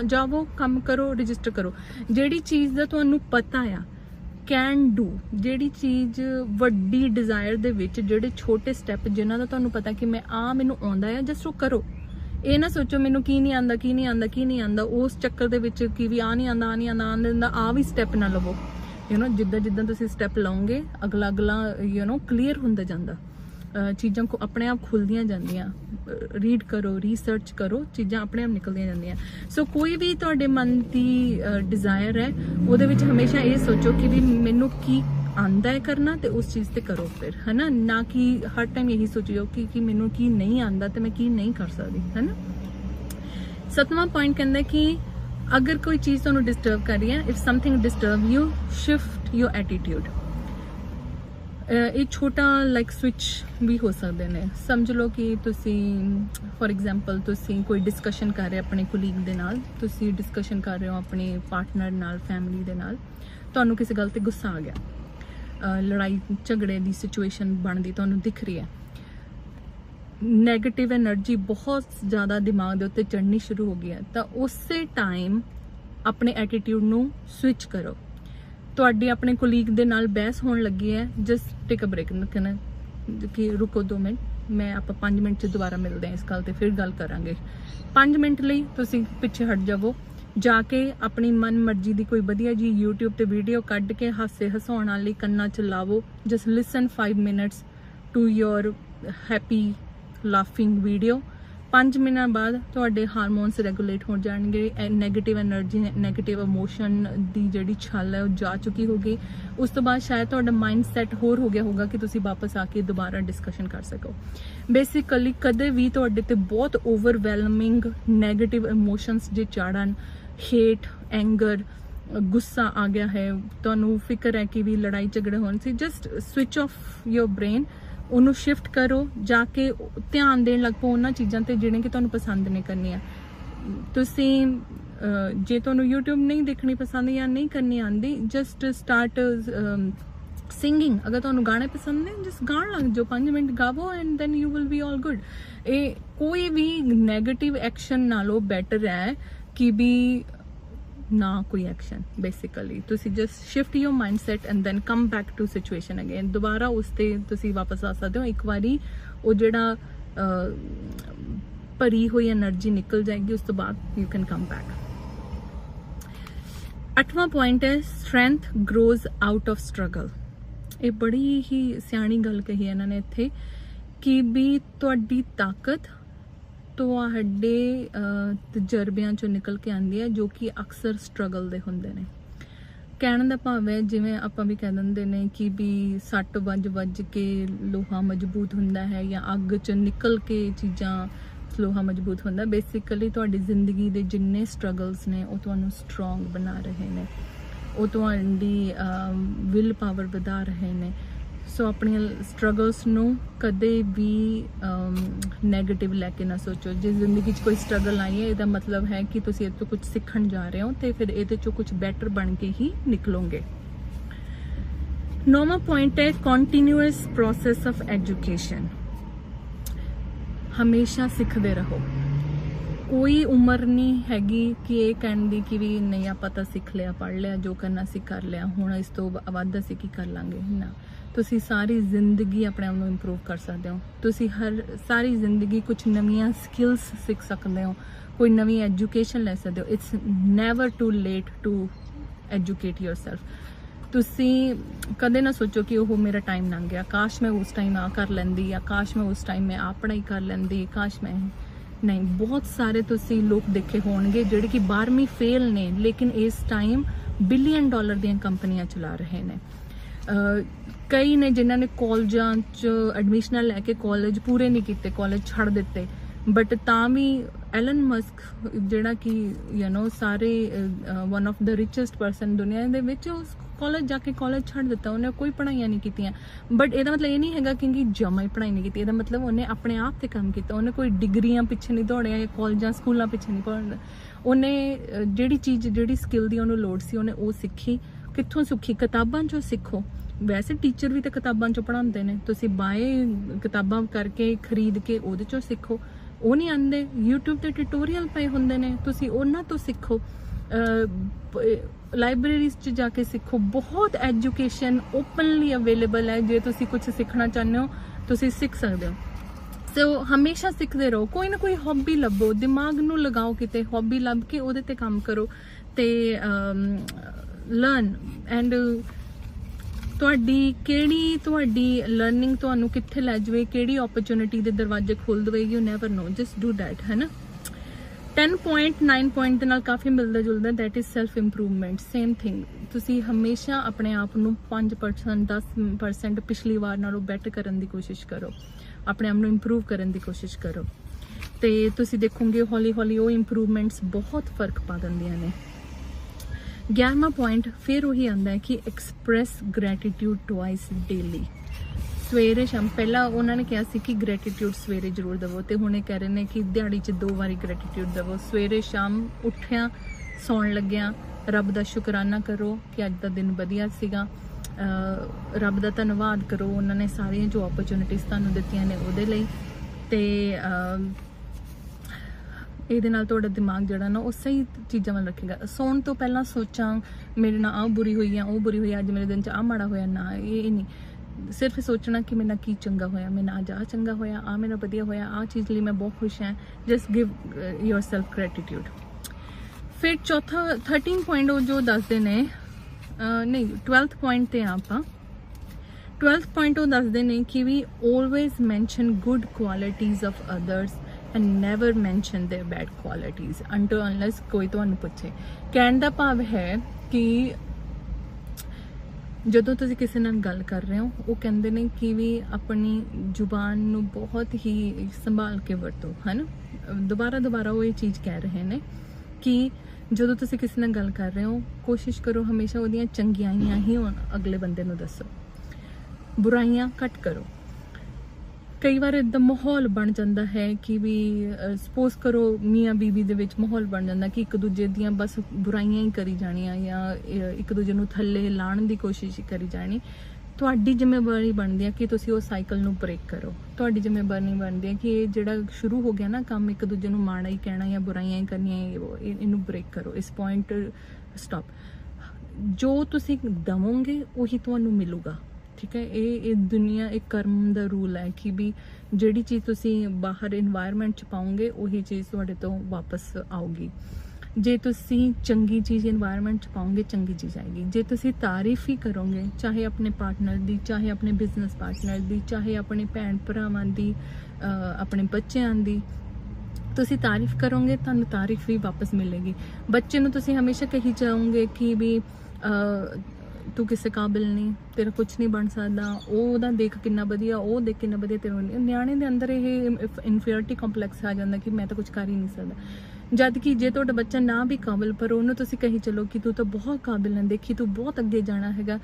ਜਾਵੋ, ਕੰਮ ਕਰੋ, ਰਜਿਸਟਰ ਕਰੋ। ਜਿਹੜੀ ਚੀਜ਼ ਦਾ ਤੁਹਾਨੂੰ ਪਤਾ ਆ ਕੈਨ ਡੂ ਜਿਹੜੀ ਚੀਜ਼ ਵੱਡੀ ਡਿਜ਼ਾਇਰ ਦੇ ਵਿੱਚ ਜਿਹੜੇ ਛੋਟੇ ਸਟੈਪ ਜਿਨ੍ਹਾਂ ਦਾ ਤੁਹਾਨੂੰ ਪਤਾ ਕਿ ਮੈਂ ਆ ਮੈਨੂੰ ਆਉਂਦਾ ਆ ਜਸਟ ਉਹ ਕਰੋ। ਇਹ ਨਾ ਸੋਚੋ ਮੈਨੂੰ ਕੀ ਨਹੀਂ ਆਂਦਾ ਕੀ ਨਹੀਂ ਆਂਦਾ ਕੀ ਨਹੀਂ ਆਂਦਾ ਉਸ ਚੱਕਰ ਦੇ ਵਿੱਚ ਕੀ ਵੀ ਆ ਨਹੀਂ ਆਂਦਾ ਆ ਨਹੀਂ ਆਂਦਾ ਆਂਦਾ ਆ ਵੀ ਸਟੈਪ ਨਾ ਲਵੋ। ਯੂ نو ਜਿੱਦਾਂ ਜਿੱਦਾਂ ਤੁਸੀਂ ਸਟੈਪ ਲਓਗੇ ਅਗਲਾ ਅਗਲਾ ਯੂ نو ਕਲੀਅਰ ਹੁੰਦਾ ਜਾਂਦਾ ਅਹ ਚੀਜ਼ਾਂ ਕੋ ਆਪਣੇ ਆਪ ਖੁੱਲਦੀਆਂ ਜਾਂਦੀਆਂ ਰੀਡ ਕਰੋ ਰਿਸਰਚ ਕਰੋ ਚੀਜ਼ਾਂ ਆਪਣੇ ਆਪ ਨਿਕਲਦੀਆਂ ਜਾਂਦੀਆਂ ਸੋ ਕੋਈ ਵੀ ਤੁਹਾਡੇ ਮਨ ਦੀ ਡਿਜ਼ਾਇਰ ਹੈ ਉਹਦੇ ਵਿੱਚ ਹਮੇਸ਼ਾ ਇਹ ਸੋਚੋ ਕਿ ਵੀ ਮੈਨੂੰ ਕੀ ਆਂਦਾ ਹੈ ਕਰਨਾ ਤੇ ਉਸ ਚੀਜ਼ ਤੇ ਕਰੋ ਫਿਰ ਹਨਾ ਨਾ ਕਿ ਹਰ ਟਾਈਮ ਇਹੀ ਸੋਚਿਓ ਕਿ ਕਿ ਮੈਨੂੰ ਕੀ ਨਹੀਂ ਆਂਦਾ ਤੇ ਮੈਂ ਕੀ ਨਹੀਂ ਕਰ ਸਕਦੀ ਹਨਾ ਸਤਵਾਂ ਪੁਆਇੰਟ ਕਹਿੰਦਾ ਕਿ ਅਗਰ ਕੋਈ ਚੀਜ਼ ਤੁਹਾਨੂੰ ਡਿਸਟਰਬ ਕਰ ਰਹੀ ਹੈ if something disturb you shift your attitude ਇਹ ਛੋਟਾ ਲਾਈਕ ਸਵਿਚ ਵੀ ਹੋ ਸਕਦੇ ਨੇ। ਸਮਝ ਲਓ ਕਿ ਤੁਸੀਂ ਫੋਰ ਐਗਜ਼ਾਮਪਲ ਤੁਸੀਂ ਕੋਈ ਡਿਸਕਸ਼ਨ ਕਰ ਰਹੇ ਆਪਣੇ ਕੋਲੀਗ ਦੇ ਨਾਲ, ਤੁਸੀਂ ਡਿਸਕਸ਼ਨ ਕਰ ਰਹੇ ਹੋ ਆਪਣੇ ਪਾਰਟਨਰ ਨਾਲ ਫੈਮਿਲੀ ਦੇ ਨਾਲ, ਤੁਹਾਨੂੰ ਕਿਸੇ ਗੱਲ ਤੇ ਗੁੱਸਾ ਆ ਗਿਆ। ਲੜਾਈ, ਝਗੜੇ ਦੀ ਸਿਚੁਏਸ਼ਨ ਬਣਦੀ, ਤੁਹਾਨੂੰ ਦਿਖ ਰਹੀ ਹੈ। ਨੈਗੇਟਿਵ એનર્ਜੀ ਬਹੁਤ ਜ਼ਿਆਦਾ ਦਿਮਾਗ ਦੇ ਉੱਤੇ ਚੜ੍ਹਨੀ ਸ਼ੁਰੂ ਹੋ ਗਈ ਹੈ। ਤਾਂ ਉਸੇ ਟਾਈਮ ਆਪਣੇ ਐਟੀਟਿਊਡ ਨੂੰ ਸਵਿਚ ਕਰੋ। ਤੁਹਾਡੀ ਆਪਣੇ ਕੋਲੀਗ ਦੇ ਨਾਲ ਬਹਿਸ ਹੋਣ ਲੱਗੀ ਹੈ। ਜਸਟ ਟੇਕ ਅ ਬ੍ਰੇਕ ਨਾ ਕਿ ਰੁਕੋ ਦੋ ਮਿੰਟ। ਮੈਂ ਆਪਾਂ 5 ਮਿੰਟ 'ਚ ਦੁਬਾਰਾ ਮਿਲਦੇ ਹਾਂ ਇਸ ਗੱਲ ਤੇ, ਫਿਰ ਗੱਲ ਕਰਾਂਗੇ। 5 ਮਿੰਟ ਲਈ ਤੁਸੀਂ ਪਿੱਛੇ ਹਟ ਜਾਵੋ। ਜਾ ਕੇ ਆਪਣੀ ਮਨ ਮਰਜ਼ੀ ਦੀ ਕੋਈ ਵਧੀਆ ਜੀ YouTube ਤੇ ਵੀਡੀਓ ਕੱਢ ਕੇ ਹਾਸੇ ਹਸਾਉਣ ਵਾਲੀ ਕੰਨਾਂ 'ਚ ਲਾਵੋ। Just listen 5 minutes to your happy laughing video 5 ਮਿੰਟਾਂ ਬਾਅਦ ਤੁਹਾਡੇ ਹਾਰਮੋਨਸ ਰੈਗੂਲੇਟ ਹੋ ਜਾਣਗੇ ਨੈਗੇਟਿਵ એનર્ਜੀ ਨੈਗੇਟਿਵ ਇਮੋਸ਼ਨ ਦੀ ਜਿਹੜੀ ਛਲ ਹੈ ਉਹ ਜਾ ਚੁੱਕੀ ਹੋਗੀ ਉਸ ਤੋਂ ਬਾਅਦ ਸ਼ਾਇਦ ਤੁਹਾਡਾ ਮਾਈਂਡ ਸੈਟ ਹੋਰ ਹੋ ਗਿਆ ਹੋਗਾ ਕਿ ਤੁਸੀਂ ਵਾਪਸ ਆ ਕੇ ਦੁਬਾਰਾ ਡਿਸਕਸ਼ਨ ਕਰ ਸਕੋ। ਬੇਸਿਕਲੀ ਕਦੇ ਵੀ ਤੁਹਾਡੇ ਤੇ ਬਹੁਤ ਓਵਰਵੈਲਮਿੰਗ ਨੈਗੇਟਿਵ ਇਮੋਸ਼ਨਸ ਜੇ ਚੜਨ ਹੇਟ ਐਂਗਰ ਗੁੱਸਾ ਆ ਗਿਆ ਹੈ, ਤੁਹਾਨੂੰ ਫਿਕਰ ਹੈ ਕਿ ਵੀ ਲੜਾਈ ਝਗੜੇ ਹੋਣ ਸੀ just switch off your brain ਉਹਨੂੰ ਸ਼ਿਫਟ ਕਰੋ, ਜਾ ਕੇ ਧਿਆਨ ਦੇਣ ਲੱਗ ਪਓ ਉਹਨਾਂ ਚੀਜ਼ਾਂ ਤੇ ਜਿਹੜੀਆਂ ਕਿ ਤੁਹਾਨੂੰ ਪਸੰਦ ਨੇ ਕਰਨੀਆਂ। ਤੁਸੀਂ ਜੇ ਤੁਹਾਨੂੰ YouTube ਨਹੀਂ ਦੇਖਣੀ ਪਸੰਦ ਜਾਂ ਨਹੀਂ ਕਰਨੀ ਆਂਦੀ ਜਸਟ ਸਟਾਰਟ ਸਿੰਗਿੰਗ ਅਗਰ ਤੁਹਾਨੂੰ ਗਾਣੇ ਪਸੰਦ ਨੇ ਜਸ ਗਾਣ ਲੱਗ ਜਾਓ 5 minute ਗਾਵੋ and then you will be all good ਇਹ ਕੋਈ ਵੀ 네ਗੇਟਿਵ ਐਕਸ਼ਨ ਨਾਲੋਂ ਬੈਟਰ ਹੈ ਕਿ ਵੀ ਨਾ ਕੋਈ ਐਕਸ਼ਨ ਬੇਸਿਕਲੀ ਤੁਸੀਂ just shift your mindset and then come back to situation again ਦੁਬਾਰਾ ਉਸ ਤੇ ਤੁਸੀਂ ਵਾਪਸ ਆ ਸਕਦੇ ਹੋ। ਇੱਕ ਵਾਰੀ ਉਹ ਜਿਹੜਾ ਭਰੀ ਹੋਈ એનર્ਜੀ ਨਿਕਲ ਜਾਏਗੀ, ਉਸ ਤੋਂ ਬਾਅਦ ਯੂ ਕੈਨ ਕਮ ਬੈਕ ਅੱਠਵਾਂ ਪੁਆਇੰਟ ਹੈ strength grows out of struggle ਇਹ ਬੜੀ ਹੀ ਸਿਆਣੀ ਗੱਲ ਕਹੀ ਇਹਨਾਂ ਨੇ ਇੱਥੇ ਕਿ ਵੀ ਤੁਹਾਡੀ ਤਾਕਤ ਤੁਹਾਡੇ ਤਜਰਬਿਆਂ ਚੋਂ ਨਿਕਲ ਕੇ ਆਉਂਦੀ ਹੈ ਜੋ ਕਿ ਅਕਸਰ ਸਟਰਗਲ ਦੇ ਹੁੰਦੇ ਨੇ। ਕਹਿਣ ਦਾ ਭਾਵ ਹੈ, ਜਿਵੇਂ ਆਪਾਂ ਵੀ ਕਹਿ ਦਿੰਦੇ ਨੇ ਕਿ ਵੀ ਸੱਟ ਵੱਜ ਵੱਜ ਕੇ ਲੋਹਾ ਮਜ਼ਬੂਤ ਹੁੰਦਾ ਹੈ ਜਾਂ ਅੱਗ ਚ ਨਿਕਲ ਕੇ ਚੀਜ਼ਾਂ ਲੋਹਾ ਮਜ਼ਬੂਤ ਹੁੰਦਾ ਬੇਸਿਕਲੀ ਤੁਹਾਡੀ ਜ਼ਿੰਦਗੀ ਦੇ ਜਿੰਨੇ ਸਟਰਗਲਸ ਨੇ, ਉਹ ਤੁਹਾਨੂੰ ਸਟਰੋਂਗ ਬਣਾ ਰਹੇ ਨੇ। ਉਹ ਤੁਹਾਡੀ ਵਿਲ ਪਾਵਰ ਵਧਾ ਰਹੇ ਨੇ। ਸੋ ਆਪਣੀਆਂ ਸਟਰਗਲਸ ਨੂੰ ਕਦੇ ਵੀ 네ਗੇਟਿਵ ਲੈ ਕੇ ਨਾ ਸੋਚੋ। ਜੇ ਜ਼ਿੰਦਗੀ 'ਚ ਕੋਈ ਸਟਰਗਲ ਆਈ ਹੈ, ਇਹਦਾ ਮਤਲਬ ਹੈ ਕਿ ਤੁਸੀਂ ਇਹ ਤੋਂ ਕੁਝ ਸਿੱਖਣ ਜਾ ਰਹੇ ਹੋ ਤੇ ਫਿਰ ਇਹਦੇ 'ਚੋਂ ਕੁਝ ਬੈਟਰ ਬਣ ਕੇ ਹੀ ਨਿਕਲੋਗੇ। ਨੌਵਾਂ ਪੁਆਇੰਟ ਹੈ ਕੰਟੀਨਿਊਅਸ ਪ੍ਰੋਸੈਸ ਆਫ ਐਜੂਕੇਸ਼ਨ ਹਮੇਸ਼ਾ ਸਿੱਖਦੇ ਰਹੋ। ਕੋਈ ਉਮਰ ਨਹੀਂ ਹੈਗੀ ਕਿ ਇਹ ਕਹਿਣ ਦੀ ਕਿ ਵੀ ਨਹੀਂ, ਆਪਾਂ ਤਾਂ ਸਿੱਖ ਲਿਆ ਪੜ ਲਿਆ, ਜੋ ਕਰਨਾ ਸੀ ਕਰ ਲਿਆ, ਹੁਣ ਇਸ ਤੋਂ ਵੱਧ ਅਸੀਂ ਕੀ ਕਰ ਲਾਂਗੇ? ਨਾ। ਤੁਸੀਂ ਸਾਰੀ ਜ਼ਿੰਦਗੀ ਆਪਣੇ ਆਪ ਨੂੰ ਇੰਪਰੂਵ ਕਰ ਸਕਦੇ ਹੋ। ਤੁਸੀਂ ਹਰ, ਸਾਰੀ ਜ਼ਿੰਦਗੀ ਕੁਝ ਨਵੀਆਂ ਸਕਿੱਲਸ ਸਿੱਖ ਸਕਦੇ ਹੋ। ਕੋਈ ਨਵੀਂ ਐਜੂਕੇਸ਼ਨ ਲੈ ਸਕਦੇ ਹੋ। It's never too late to educate yourself ਤੁਸੀਂ ਕਦੇ ਨਾ ਸੋਚੋ ਕਿ ਉਹ ਮੇਰਾ ਟਾਈਮ ਲੰਘ ਗਿਆ। ਕਾਸ਼ ਮੈਂ ਉਸ ਟਾਈਮ ਆ ਕਰ ਲੈਂਦੀ ਆ ਕਾਸ਼ ਮੈਂ ਉਸ ਟਾਈਮ ਮੈਂ ਆ ਪੜ੍ਹਾਈ ਕਰ ਲੈਂਦੀ, ਕਾਸ਼ ਮੈਂ ਨਹੀਂ। ਬਹੁਤ ਸਾਰੇ ਤੁਸੀਂ ਲੋਕ ਦੇਖੇ ਹੋਣਗੇ ਜਿਹੜੇ ਕਿ 12ਵੀਂ ਫੇਲ ਨੇ, ਲੇਕਿਨ ਇਸ ਟਾਈਮ ਬਿਲੀਅਨ ਡਾਲਰ ਦੀਆਂ ਕੰਪਨੀਆਂ ਚਲਾ ਰਹੇ ਨੇ। ਕਈ ਨੇ ਜਿਨ੍ਹਾਂ ਨੇ ਕਾਲਜਾਂ 'ਚ ਐਡਮਿਸ਼ਨਾਂ ਲੈ ਕੇ ਕਾਲਜ ਪੂਰੇ ਨਹੀਂ ਕੀਤੇ ਕਾਲਜ ਛੱਡ ਦਿੱਤੇ। ਬਟ ਤਾਂ ਵੀ ਐਲਨ ਮਸਕ ਜਿਹੜਾ ਕਿ ਯੂ نو ਸਾਰੇ one of the richest person ਦੁਨੀਆ ਦੇ ਵਿੱਚ ਉਸ ਕਾਲਜ ਜਾ ਕੇ ਕਾਲਜ ਛੱਡ ਦਿੱਤਾ। ਉਹਨੇ ਕੋਈ ਪੜ੍ਹਾਈਆਂ ਨਹੀਂ ਕੀਤੀਆਂ। ਬਟ ਇਹਦਾ ਮਤਲਬ ਇਹ ਨਹੀਂ ਹੈਗਾ ਕਿਉਂਕਿ ਜਮਾ ਹੀ ਪੜ੍ਹਾਈ ਨਹੀਂ ਕੀਤੀ। ਇਹਦਾ ਮਤਲਬ ਉਹਨੇ ਆਪਣੇ ਆਪ ਤੇ ਕੰਮ ਕੀਤਾ। ਉਹਨੇ ਕੋਈ ਡਿਗਰੀਆਂ ਪਿੱਛੇ ਨਹੀਂ ਦੌੜਿਆ ਜਾਂ ਕਾਲਜਾਂ, ਸਕੂਲਾਂ ਪਿੱਛੇ ਨਹੀਂ ਪੜ੍ਹਦਾ ਉਹਨੇ ਜਿਹੜੀ ਚੀਜ਼, ਜਿਹੜੀ ਸਕਿੱਲ ਦੀ ਉਹਨੂੰ ਲੋੜ ਸੀ, ਉਹਨੇ ਉਹ ਸਿੱਖੀ। ਕਿੱਥੋਂ ਸਿੱਖੀ? ਕਿਤਾਬਾਂ ਚੋਂ ਸਿੱਖੋ। ਵੈਸੇ ਟੀਚਰ ਵੀ ਤਾਂ ਕਿਤਾਬਾਂ ਚੋਂ ਪੜ੍ਹਾਉਂਦੇ ਨੇ। ਤੁਸੀਂ ਬਾਏ ਕਿਤਾਬਾਂ ਕਰਕੇ ਖਰੀਦ ਕੇ ਉਹਦੇ ਚੋਂ ਸਿੱਖੋ। ਉਹ ਨਹੀਂ ਆਂਦੇ YouTube ਤੇ ਟਿਊਟੋਰੀਅਲ ਪਏ ਹੁੰਦੇ ਨੇ। ਤੁਸੀਂ ਉਹਨਾਂ ਤੋਂ ਸਿੱਖੋ। ਲਾਇਬ੍ਰੇਰੀਜ਼ 'ਚ ਜਾ ਕੇ ਸਿੱਖੋ। ਬਹੁਤ ਐਜੂਕੇਸ਼ਨ ਓਪਨਲੀ ਅਵੇਲੇਬਲ ਹੈ। ਜੇ ਤੁਸੀਂ ਕੁਝ ਸਿੱਖਣਾ ਚਾਹੁੰਦੇ ਹੋ, ਤੁਸੀਂ ਸਿੱਖ ਸਕਦੇ ਹੋ। ਸੋ ਹਮੇਸ਼ਾ ਸਿੱਖਦੇ ਰਹੋ। ਕੋਈ ਨਾ ਕੋਈ ਹੌਬੀ ਲੱਭੋ। ਦਿਮਾਗ ਨੂੰ ਲਗਾਓ ਕਿਤੇ। ਹੌਬੀ ਲੱਭ ਕੇ ਉਹਦੇ ਤੇ ਕੰਮ ਕਰੋ। ਤੇ ਲਰਨ ਐਂਡ ਤੁਹਾਡੀ ਕਿਹੜੀ ਤੁਹਾਡੀ ਲਰਨਿੰਗ ਤੁਹਾਨੂੰ ਕਿੱਥੇ ਲੈ ਜਾਵੇ, ਕਿਹੜੀ ਓਪਰਚ्युनिटी ਦੇ ਦਰਵਾਜ਼ੇ ਖੋਲ ਦਵੇ you never know just do that ਹੈ ਨਾ? 10 ਪੁਆਇੰਟ 9 ਪੁਆਇੰਟ ਦੇ ਨਾਲ ਕਾਫੀ ਮਿਲਦਾ ਜੁਲਦਾ that is self improvement same thing ਤੁਸੀਂ ਹਮੇਸ਼ਾ ਆਪਣੇ ਆਪ ਨੂੰ 5% 10% ਪਿਛਲੀ ਵਾਰ ਨਾਲੋਂ ਬੈਟਰ ਕਰਨ ਦੀ ਕੋਸ਼ਿਸ਼ ਕਰੋ। ਆਪਣੇ ਆਪ ਨੂੰ ਇੰਪਰੂਵ ਕਰਨ ਦੀ ਕੋਸ਼ਿਸ਼ ਕਰੋ। ਤੇ ਤੁਸੀਂ ਦੇਖੋਗੇ ਹੌਲੀ ਹੌਲੀ ਉਹ ਇੰਪਰੂਵਮੈਂਟਸ ਬਹੁਤ ਫ਼ਰਕ ਪਾ ਦਿੰਦੀਆਂ ਨੇ। 11ਵਾਂ ਪੁਆਇੰਟ ਫਿਰ ਉਹੀ ਆਉਂਦਾ ਹੈ ਕਿ ਐਕਸਪ੍ਰੈਸ ਗ੍ਰੈਟੀਟਿਊਡ ਟਵਾਈਸ ਡੇਲੀ ਸਵੇਰੇ ਸ਼ਾਮ, ਪਹਿਲਾਂ ਉਹਨਾਂ ਨੇ ਕਿਹਾ ਸੀ ਕਿ ਗ੍ਰੈਟੀਟਿਊਡ ਸਵੇਰੇ ਜ਼ਰੂਰ ਦਵੋ ਤੇ ਹੁਣ ਇਹ ਕਹਿ ਰਹੇ ਨੇ ਕਿ ਦਿਹਾੜੀ 'ਚ ਦੋ ਵਾਰੀ ਗ੍ਰੈਟੀਟਿਊਡ ਦਵੋ। ਸਵੇਰੇ ਸ਼ਾਮ ਉੱਠਿਆ, ਸੌਣ ਲੱਗਿਆ, ਰੱਬ ਦਾ ਸ਼ੁਕਰਾਨਾ ਕਰੋ ਕਿ ਅੱਜ ਦਾ ਦਿਨ ਵਧੀਆ ਸੀਗਾ। ਰੱਬ ਦਾ ਧੰਨਵਾਦ ਕਰੋ। ਉਹਨਾਂ ਨੇ ਸਾਰੀਆਂ ਜੋ ਓਪਰਚੁਨਿਟੀਆਂ ਤੁਹਾਨੂੰ ਦਿੱਤੀਆਂ ਨੇ ਉਹਦੇ ਲਈ। ਤੇ ਇਹਦੇ ਨਾਲ ਤੁਹਾਡਾ ਦਿਮਾਗ ਜਿਹੜਾ ਨਾ ਉਹ ਸਹੀ ਚੀਜ਼ਾਂ ਵੱਲ ਰੱਖੇਗਾ। ਸੌਣ ਤੋਂ ਪਹਿਲਾਂ ਸੋਚਾਂ ਮੇਰੇ ਨਾਲ ਆਹ ਬੁਰੀ ਹੋਈ ਆ ਉਹ ਬੁਰੀ ਹੋਈ ਆ, ਅੱਜ ਮੇਰੇ ਦਿਨ ਚ ਆ ਮਾੜਾ ਹੋਇਆ ਨਾ ਇਹ ਇਹ ਨਹੀਂ। ਸਿਰਫ ਇਹ ਸੋਚਣਾ ਕਿ ਮੇਰੇ ਨਾਲ ਕੀ ਚੰਗਾ ਹੋਇਆ ਮੇਰੇ ਨਾਲ ਅੱਜ ਆਹ ਚੰਗਾ ਹੋਇਆ ਆ ਮੇਰਾ ਵਧੀਆ ਹੋਇਆ ਆ ਚੀਜ਼ ਲਈ ਮੈਂ ਬਹੁਤ ਖੁਸ਼ ਹਾਂ। ਜਸਟ ਗਿਵ ਯੋਰਸੈਲਫ ਗ੍ਰੈਟੀਟਿਊਡ ਫਿਰ ਚੌਥਾ 13 ਪੁਆਇੰਟ ਉਹ ਜੋ ਦੱਸਦੇ ਨੇ ਅਹ ਨਹੀਂ 12th ਪੁਆਇੰਟ ਤੇ ਆ ਆਪਾਂ। 12th ਪੁਆਇੰਟ ਉਹ ਦੱਸਦੇ ਨੇ ਕਿ ਵੀ always mention good qualities of others and never mention their bad qualities until unless ਕੋਈ ਤੁਹਾਨੂੰ ਪੁੱਛੇ ਕਹਿਣ ਦਾ ਭਾਵ ਹੈ ਕਿ ਜਦੋਂ ਤੁਸੀਂ ਕਿਸੇ ਨਾਲ ਗੱਲ ਕਰ ਰਹੇ ਹੋ, ਉਹ ਕਹਿੰਦੇ ਨੇ ਕਿ ਵੀ ਆਪਣੀ ਜ਼ੁਬਾਨ ਨੂੰ ਬਹੁਤ ਹੀ ਸੰਭਾਲ ਕੇ ਵਰਤੋ, ਹਨ? ਦੁਬਾਰਾ ਦੁਬਾਰਾ ਉਹ ਇਹ ਚੀਜ਼ ਕਹਿ ਰਹੇ ਨੇ ਕਿ ਜਦੋਂ ਤੁਸੀਂ ਕਿਸੇ ਨਾਲ ਗੱਲ ਕਰ ਰਹੇ ਹੋ, ਕੋਸ਼ਿਸ਼ ਕਰੋ ਹਮੇਸ਼ਾ ਉਹਦੀਆਂ ਚੰਗਿਆਈਆਂ ਹੀ ਹੋਣ, ਅਗਲੇ ਬੰਦੇ ਨੂੰ ਦੱਸੋ। ਬੁਰਾਈਆਂ ਘੱਟ ਕਰੋ। ਕਈ ਵਾਰ ਇਦਾਂ ਮਾਹੌਲ ਬਣ ਜਾਂਦਾ ਹੈ ਕਿ ਵੀ ਸਪੋਜ਼ ਕਰੋ ਮੀਆਂ ਬੀਬੀ ਦੇ ਵਿੱਚ ਮਾਹੌਲ ਬਣ ਜਾਂਦਾ ਕਿ ਇੱਕ ਦੂਜੇ ਦੀਆਂ ਬਸ ਬੁਰਾਈਆਂ ਹੀ ਕਰੀ ਜਾਣੀਆਂ ਜਾਂ ਇੱਕ ਦੂਜੇ ਨੂੰ ਥੱਲੇ ਲਾਣ ਦੀ ਕੋਸ਼ਿਸ਼ ਕਰੀ ਜਾਣੀ। ਤੁਹਾਡੀ ਜ਼ਿੰਮੇਵਾਰੀ ਬਣਦੀ ਹੈ ਕਿ ਤੁਸੀਂ ਉਹ ਸਾਈਕਲ ਨੂੰ ਬ੍ਰੇਕ ਕਰੋ। ਤੁਹਾਡੀ ਜ਼ਿੰਮੇਵਾਰੀ ਬਣਦੀ ਹੈ ਕਿ ਇਹ ਜਿਹੜਾ ਸ਼ੁਰੂ ਹੋ ਗਿਆ ਨਾ ਕੰਮ, ਇੱਕ ਦੂਜੇ ਨੂੰ ਮਾੜਾ ਹੀ ਕਹਿਣਾ ਜਾਂ ਬੁਰਾਈਆਂ ਹੀ ਕਰਨੀਆਂ ਇਹਨੂੰ ਬ੍ਰੇਕ ਕਰੋ। ਇਸ ਪੁਆਇੰਟ ਸਟਾਪ ਜੋ ਤੁਸੀਂ ਦਵੋਗੇ, ਉਹੀ ਤੁਹਾਨੂੰ ਮਿਲੂਗਾ। ਠੀਕ ਹੈ, ਇਹ ਇਹ ਦੁਨੀਆ ਇੱਕ ਕਰਮ ਦਾ ਰੂਲ ਹੈ ਕਿ ਵੀ ਜਿਹੜੀ ਚੀਜ਼ ਤੁਸੀਂ ਬਾਹਰ এনवायरमेंट ਚ ਪਾਉਂਗੇ ਉਹੀ ਚੀਜ਼ ਤੁਹਾਡੇ ਤੋਂ ਵਾਪਸ ਆਊਗੀ। ਜੇ ਤੁਸੀਂ ਚੰਗੀ ਚੀਜ਼ এনवायरमेंट ਚ ਪਾਉਂਗੇ ਚੰਗੀ ਚੀਜ਼ ਆਏਗੀ। ਜੇ ਤੁਸੀਂ ਤਾਰੀਫ ਹੀ ਕਰੋਗੇ, ਚਾਹੇ ਆਪਣੇ ਪਾਰਟਨਰ ਦੀ, ਚਾਹੇ ਆਪਣੇ ਬਿਜ਼ਨਸ ਪਾਰਟਨਰ ਦੀ, ਚਾਹੇ ਆਪਣੇ ਭੈਣ ਭਰਾਵਾਂ ਦੀ ਆਪਣੇ ਬੱਚਿਆਂ ਦੀ, ਤੁਸੀਂ ਤਾਰੀਫ ਕਰੋਗੇ, ਤੁਹਾਨੂੰ ਤਾਰੀਫ ਵੀ ਵਾਪਸ ਮਿਲੇਗੀ। ਬੱਚੇ ਨੂੰ ਤੁਸੀਂ ਹਮੇਸ਼ਾ ਕਹੀ ਜਾਓਗੇ ਕਿ ਵੀ ਤੂੰ ਕਿਸੇ ਕਾਬਿਲ ਨਹੀਂ, ਤੇਰਾ ਕੁਝ ਨਹੀਂ ਬਣ ਸਕਦਾ। ਉਹ ਉਹਦਾ ਦੇਖ ਕਿੰਨਾ ਵਧੀਆ, ਉਹ ਦੇਖ ਕਿੰਨਾ ਵਧੀਆ ਤੇਰਾ ਨਿਆਣੇ ਦੇ ਅੰਦਰ ਇਹ ਇਨਫੀਰੀਅਰਿਟੀ ਕੰਪਲੈਕਸ ਆ ਜਾਂਦਾ ਕਿ ਮੈਂ ਤਾਂ ਕੁਝ ਕਰ ਹੀ ਨਹੀਂ ਸਕਦਾ। ਜਦ ਕਿ ਜੇ ਤੁਹਾਡਾ ਬੱਚਾ ਨਾ ਵੀ ਕਾਬਿਲ, ਪਰ ਉਹਨੂੰ ਤੁਸੀਂ ਕਹੀ ਚਲੋ ਕਿ ਤੂੰ ਤਾਂ ਬਹੁਤ ਕਾਬਿਲ ਹੈ ਦੇਖੀ ਤੂੰ ਬਹੁਤ ਅੱਗੇ ਜਾਣਾ ਹੈਗਾ।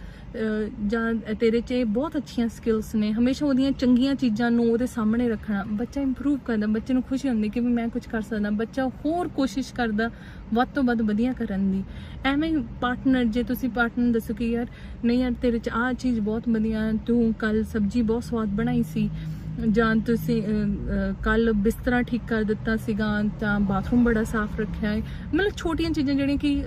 ਜਾਂ ਤੇਰੇ 'ਚ ਇਹ ਬਹੁਤ ਅੱਛੀਆਂ ਸਕਿੱਲਸ ਨੇ। ਹਮੇਸ਼ਾ ਉਹਦੀਆਂ ਚੰਗੀਆਂ ਚੀਜ਼ਾਂ ਨੂੰ ਉਹਦੇ ਸਾਹਮਣੇ ਰੱਖਣਾ। ਬੱਚਾ ਇੰਪਰੂਵ ਕਰਦਾ। ਬੱਚੇ ਨੂੰ ਖੁਸ਼ੀ ਹੁੰਦੀ ਕਿ ਵੀ ਮੈਂ ਕੁਝ ਕਰ ਸਕਦਾ। ਬੱਚਾ ਹੋਰ ਕੋਸ਼ਿਸ਼ ਕਰਦਾ ਵੱਧ ਤੋਂ ਵੱਧ ਵਧੀਆ ਕਰਨ ਦੀ। ਐਵੇਂ ਪਾਰਟਨਰ ਜੇ ਤੁਸੀਂ ਪਾਰਟਨਰ ਨੂੰ ਦੱਸੋ ਕਿ ਯਾਰ, ਨਹੀਂ ਯਾਰ, ਤੇਰੇ 'ਚ ਆਹ ਚੀਜ਼ ਬਹੁਤ ਵਧੀਆ, ਤੂੰ ਕੱਲ ਸਬਜ਼ੀ ਬਹੁਤ ਸਵਾਦ ਬਣਾਈ ਸੀ, ਜਾਂ ਤੁਸੀਂ ਕੱਲ ਬਿਸਤਰਾ ਠੀਕ ਕਰ ਦਿੱਤਾ ਸੀਗਾ, ਤਾਂ ਬਾਥਰੂਮ ਬੜਾ ਸਾਫ਼ ਰੱਖਿਆ ਹੈ ਮਤਲਬ ਛੋਟੀਆਂ ਚੀਜ਼ਾਂ ਜਿਹੜੀਆਂ ਕਿ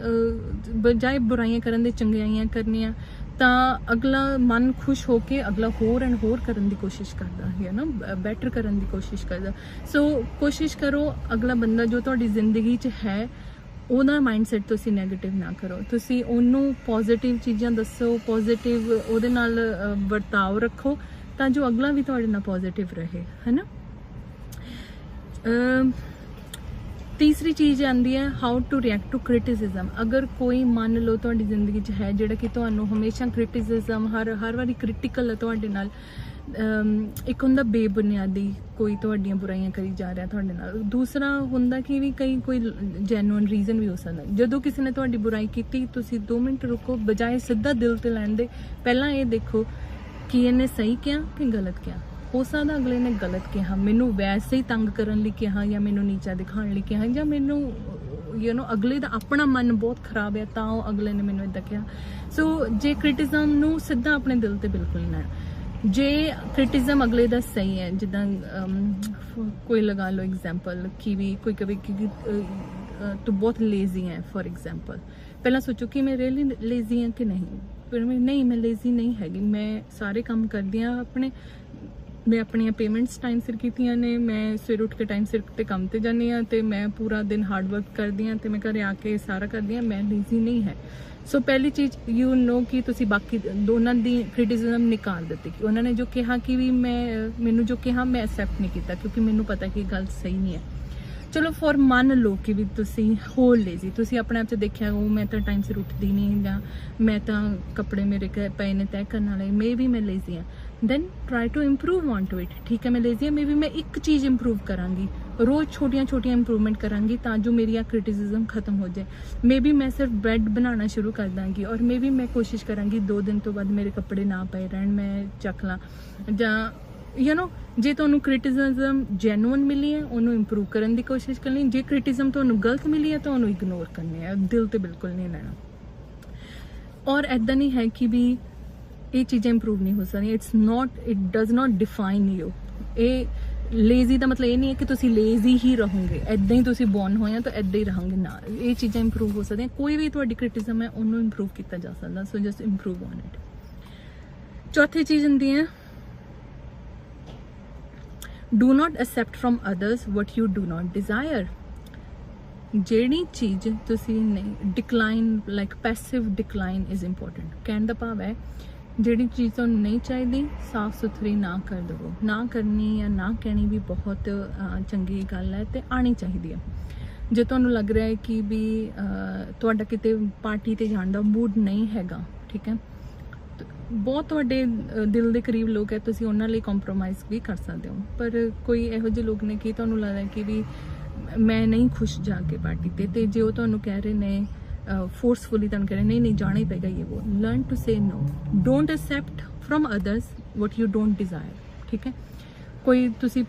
ਬਜਾਏ ਬੁਰਾਈਆਂ ਕਰਨ ਦੇ, ਚੰਗਿਆਈਆਂ ਕਰਨੀਆਂ, ਤਾਂ ਅਗਲਾ ਮਨ ਖੁਸ਼ ਹੋ ਕੇ ਅਗਲਾ ਹੋਰ ਐਂਡ ਹੋਰ ਕਰਨ ਦੀ ਕੋਸ਼ਿਸ਼ ਕਰਦਾ ਹੈ ਨਾ? ਬੈਟਰ ਕਰਨ ਦੀ ਕੋਸ਼ਿਸ਼ ਕਰਦਾ। ਸੋ ਕੋਸ਼ਿਸ਼ ਕਰੋ ਅਗਲਾ ਬੰਦਾ ਜੋ ਤੁਹਾਡੀ ਜ਼ਿੰਦਗੀ 'ਚ ਹੈ ਉਹਦਾ ਮਾਈਂਡਸੈਟ ਤੁਸੀਂ 네ਗੇਟਿਵ ਨਾ ਕਰੋ। ਤੁਸੀਂ ਉਹਨੂੰ ਪੋਜ਼ਿਟਿਵ ਚੀਜ਼ਾਂ ਦੱਸੋ ਪੋਜ਼ਿਟਿਵ ਉਹਦੇ ਨਾਲ ਵਰਤਾਓ ਰੱਖੋ ਤਾਂ ਜੋ ਅਗਲਾ ਵੀ ਤੁਹਾਡੇ ਨਾਲ ਪੋਜ਼ਿਟਿਵ ਰਹੇ ਹੈਨਾ? ਅਮ, ਤੀਸਰੀ ਚੀਜ਼ ਆਂਦੀ ਹੈ how to react to criticism ਅਗਰ ਕੋਈ ਮੰਨ ਲਓ ਤੁਹਾਡੀ ਜ਼ਿੰਦਗੀ 'ਚ ਹੈ ਜਿਹੜਾ ਕਿ ਤੁਹਾਨੂੰ ਹਮੇਸ਼ਾ ਕ੍ਰਿਟਿਸਿਜ਼ਮ ਹਰ ਹਰ ਵਾਰੀ ਕ੍ਰਿਟੀਕਲ ਹੈ ਤੁਹਾਡੇ ਨਾਲ ਇੱਕ ਹੁੰਦਾ ਬੇਬੁਨਿਆਦੀ, ਕੋਈ ਤੁਹਾਡੀਆਂ ਬੁਰਾਈਆਂ ਕਰੀ ਜਾ ਰਿਹਾ ਤੁਹਾਡੇ ਨਾਲ। ਦੂਸਰਾ ਹੁੰਦਾ ਕਿ ਵੀ ਕਈ ਕੋਈ ਜੈਨੂਇਨ ਰੀਜ਼ਨ ਵੀ ਹੋ ਸਕਦਾ। ਜਦੋਂ ਕਿਸੇ ਨੇ ਤੁਹਾਡੀ ਬੁਰਾਈ ਕੀਤੀ, ਤੁਸੀਂ 2 ਮਿੰਟ ਰੁਕੋ, ਬਜਾਏ ਸਿੱਧਾ ਦਿਲ ਤੇ ਲੈਣ ਦੇ। ਪਹਿਲਾਂ ਇਹ ਦੇਖੋ ਕਿ ਇਹਨੇ ਸਹੀ ਕਿਹਾ ਕਿ ਗਲਤ ਕਿਹਾ। ਹੋ ਸਕਦਾ ਅਗਲੇ ਨੇ ਗਲਤ ਕਿਹਾ। ਮੈਨੂੰ ਵੈਸੇ ਹੀ ਤੰਗ ਕਰਨ ਲਈ ਕਿਹਾ ਜਾਂ ਮੈਨੂੰ ਨੀਚਾ ਦਿਖਾਉਣ ਲਈ ਕਿਹਾ ਜਾਂ ਮੈਨੂੰ ਯੂ نو ਅਗਲੇ ਦਾ ਆਪਣਾ ਮਨ ਬਹੁਤ ਖਰਾਬ ਹੈ ਤਾਂ ਉਹ ਅਗਲੇ ਨੇ ਮੈਨੂੰ ਇਦਾਂ ਕਿਹਾ। ਸੋ ਜੇ ਕ੍ਰਿਟਿਜ਼ਮ ਨੂੰ ਸਿੱਧਾ ਆਪਣੇ ਦਿਲ ਤੇ ਬਿਲਕੁਲ ਨਾ ਜੇ ਕ੍ਰਿਟਿਜ਼ਮ ਅਗਲੇ ਦਾ ਸਹੀ ਹੈ, ਜਿੱਦਾਂ ਕੋਈ ਲਗਾ ਲਓ ਐਗਜ਼ਾਮਪਲ ਕਿ ਵੀ ਕੋਈ ਕਵੇ ਕਿ ਤੂੰ ਬਹੁਤ ਲੇਜ਼ੀ ਹੈ ਫੋਰ ਐਗਜ਼ਾਮਪਲ ਪਹਿਲਾਂ ਸੋਚੋ ਕਿ ਮੈਂ ਰੀਅਲੀ ਲੇਜ਼ੀ ਹਾਂ ਕਿ ਨਹੀਂ? ਪਰ ਮੈਂ, ਨਹੀਂ, ਮੈਂ ਲੇਜ਼ੀ ਨਹੀਂ ਹੈਗੀ। ਮੈਂ ਸਾਰੇ ਕੰਮ ਕਰਦੀ ਹਾਂ, ਆਪਣੇ, ਮੈਂ ਆਪਣੀਆਂ ਪੇਮੈਂਟਸ ਟਾਈਮ ਸਿਰ ਕੀਤੀਆਂ ਨੇ, ਮੈਂ ਸਵੇਰ ਉੱਠ ਕੇ ਟਾਈਮ ਸਿਰ ਤੇ ਕੰਮ ਤੇ ਜਾਂਦੀ ਹਾਂ ਤੇ ਮੈਂ ਪੂਰਾ ਦਿਨ ਹਾਰਡ ਵਰਕ ਕਰਦੀ ਹਾਂ ਤੇ ਮੈਂ ਘਰੇ ਆ ਕੇ ਸਾਰਾ ਕਰਦੀ ਹਾਂ, ਮੈਂ ਲੇਜ਼ੀ ਨਹੀਂ ਹੈ। ਸੋ ਪਹਿਲੀ ਚੀਜ਼ ਯੂ نو ਕਿ ਤੁਸੀਂ ਬਾਕੀ ਦੋਨਾਂ ਦੀ ਕ੍ਰਿਟਿਸਿਜ਼ਮ ਨਿਕਾਲ ਦਿੱਤੀ। ਕਿ ਉਹਨਾਂ ਨੇ ਜੋ ਕਿਹਾ ਕਿ ਵੀ ਮੈਂ, ਮੈਨੂੰ ਜੋ ਕਿਹਾ, ਮੈਂ ਐਕਸੈਪਟ ਨਹੀਂ ਕੀਤਾ ਕਿਉਂਕਿ ਮੈਨੂੰ ਪਤਾ ਕਿ ਗੱਲ ਸਹੀ ਨਹੀਂ ਹੈ। ਚਲੋ ਫੋਰ ਮੰਨ ਲਓ ਕਿ ਵੀ ਤੁਸੀਂ ਹੋਰ ਲੈ ਜੀ। ਤੁਸੀਂ ਆਪਣੇ ਆਪ 'ਚ ਦੇਖਿਆ ਉਹ ਮੈਂ ਤਾਂ ਟਾਈਮ ਸਿਰ ਉੱਠਦੀ ਨਹੀਂ ਜਾਂ ਮੈਂ ਤਾਂ ਕੱਪੜੇ ਮੇਰੇ ਪਏ ਨੇ ਤੈਅ ਕਰਨ ਵਾਲੇ ਮੇ ਵੀ ਮੈਂ ਲੇਜ਼ੀ ਹਾਂ। Then try to improve on to it ਠੀਕ ਹੈ ਮੈਂ ਲੇਜ਼ੀ ਹਾਂ ਮੇ ਵੀ ਮੈਂ ਇੱਕ ਚੀਜ਼ ਇੰਪਰੂਵ ਕਰਾਂਗੀ ਰੋਜ਼ ਛੋਟੀਆਂ ਛੋਟੀਆਂ ਇੰਪਰੂਵਮੈਂਟ ਕਰਾਂਗੀ ਤਾਂ ਜੋ ਮੇਰੀਆਂ ਆ ਕ੍ਰਿਟਿਸਿਜ਼ਮ ਖਤਮ ਹੋ ਜਾਏ ਮੇ ਵੀ ਮੈਂ ਸਿਰਫ ਬ੍ਰੈਡ ਬਣਾਉਣਾ ਸ਼ੁਰੂ ਕਰ ਦਾਂਗੀ ਔਰ ਮੇ ਵੀ ਮੈਂ ਕੋਸ਼ਿਸ਼ ਕਰਾਂਗੀ 2 ਦਿਨ ਤੋਂ ਬਾਅਦ ਮੇਰੇ ਕੱਪੜੇ ਨਾ ਪਏ ਰਹਿਣ ਮੈਂ ਚੱਕ ਲਾਂ ਜਾਂ ਯੂ نو ਜੇ ਤੁਹਾਨੂੰ ਕ੍ਰਿਟਿਸਿਜ਼ਮ ਜੈਨੂਇਨ ਮਿਲੀ ਹੈ ਉਹਨੂੰ ਇੰਪਰੂਵ ਕਰਨ ਦੀ ਕੋਸ਼ਿਸ਼ ਕਰਨੀ ਜੇ ਕ੍ਰਿਟਿਸਿਜ਼ਮ ਤੁਹਾਨੂੰ ਗਲਤ ਮਿਲੀ ਹੈ ਤਾਂ ਉਹਨੂੰ ਇਗਨੋਰ ਕਰਨੀ ਹੈ ਦਿਲ ਤੇ ਬਿਲਕੁਲ ਨਹੀਂ ਲੈਣਾ ਔਰ ਐਦਾਂ ਨਹੀਂ ਹੈ ਕਿ ਵੀ ਇਹ ਚੀਜ਼ਾਂ ਇੰਪਰੂਵ ਨਹੀਂ ਹੋ ਸਕਦੀਆਂ। It's not it does not define you ਇਹ ਲੇਜ਼ੀ ਦਾ ਮਤਲਬ ਇਹ ਨਹੀਂ ਹੈ ਕਿ ਤੁਸੀਂ ਲੇਜ਼ੀ ਹੀ ਰਹੋਗੇ। ਐਦਾਂ ਹੀ ਤੁਸੀਂ ਬੌਰਨ ਹੋਏ ਆ ਤਾਂ ਐਦਾਂ ਹੀ ਰਹੋਗੇ ਨਾ ਇਹ ਚੀਜ਼ਾਂ ਇੰਪਰੂਵ ਹੋ ਸਕਦੀਆਂ। ਕੋਈ ਵੀ ਤੁਹਾਡੀ ਕ੍ਰਿਟਿਸਿਜ਼ਮ ਹੈ, ਉਹਨੂੰ ਇੰਪਰੂਵ ਕੀਤਾ ਜਾ ਸਕਦਾ। So just improve on it ਚੌਥੀ ਚੀਜ਼ ਹੁੰਦੀ ਹੈ do not accept from others what you do not desire ਜਿਹੜੀ ਚੀਜ਼ ਤੁਸੀਂ ਨਹੀਂ decline like passive decline is important ਕਹਿਣ ਦਾ ਭਾਵ ਹੈ ਜਿਹੜੀ ਚੀਜ਼ ਤੁਹਾਨੂੰ ਨਹੀਂ ਚਾਹੀਦੀ, ਸਾਫ਼ ਸੁਥਰੀ ਨਾ ਕਰ ਦਵੋ। ਨਾ ਕਰਨੀ ਜਾਂ ਨਾ ਕਹਿਣੀ ਵੀ ਬਹੁਤ ਚੰਗੀ ਗੱਲ ਹੈ ਤੇ ਆਣੀ ਚਾਹੀਦੀ ਹੈ। ਜੇ ਤੁਹਾਨੂੰ ਲੱਗ ਰਿਹਾ ਹੈ ਕਿ ਵੀ ਤੁਹਾਡਾ ਕਿਤੇ ਪਾਰਟੀ ਤੇ ਜਾਣ ਦਾ ਮੂਡ ਨਹੀਂ ਹੈਗਾ, ਠੀਕ ਹੈ? ਬਹੁਤ ਤੁਹਾਡੇ ਦਿਲ ਦੇ ਕਰੀਬ ਲੋਕ ਹੈ, ਤੁਸੀਂ ਉਹਨਾਂ ਲਈ ਕੰਪਰੋਮਾਈਜ਼ ਵੀ ਕਰ ਸਕਦੇ ਹੋ। ਪਰ ਕੋਈ ਇਹੋ ਜਿਹੇ ਲੋਕ ਨੇ ਕਿ ਤੁਹਾਨੂੰ ਲੱਗਦਾ ਕਿ ਵੀ ਮੈਂ ਨਹੀਂ ਖੁਸ਼ ਜਾ ਕੇ ਪਾਰਟੀ ਤੇ ਤੇ ਜੇ ਉਹ ਤੁਹਾਨੂੰ ਕਹਿ ਰਹੇ ਨੇ ਫੋਰਸਫੁਲੀ ਤੁਹਾਨੂੰ ਕਹਿ ਰਹੇ, ਨਹੀਂ ਨਹੀਂ, ਜਾਣਾ ਹੀ ਪਏਗਾ ਇਹ ਉਹ learn to say no don't accept from others what you don't desire ਠੀਕ ਹੈ? ਕੋਈ ਤੁਸੀਂ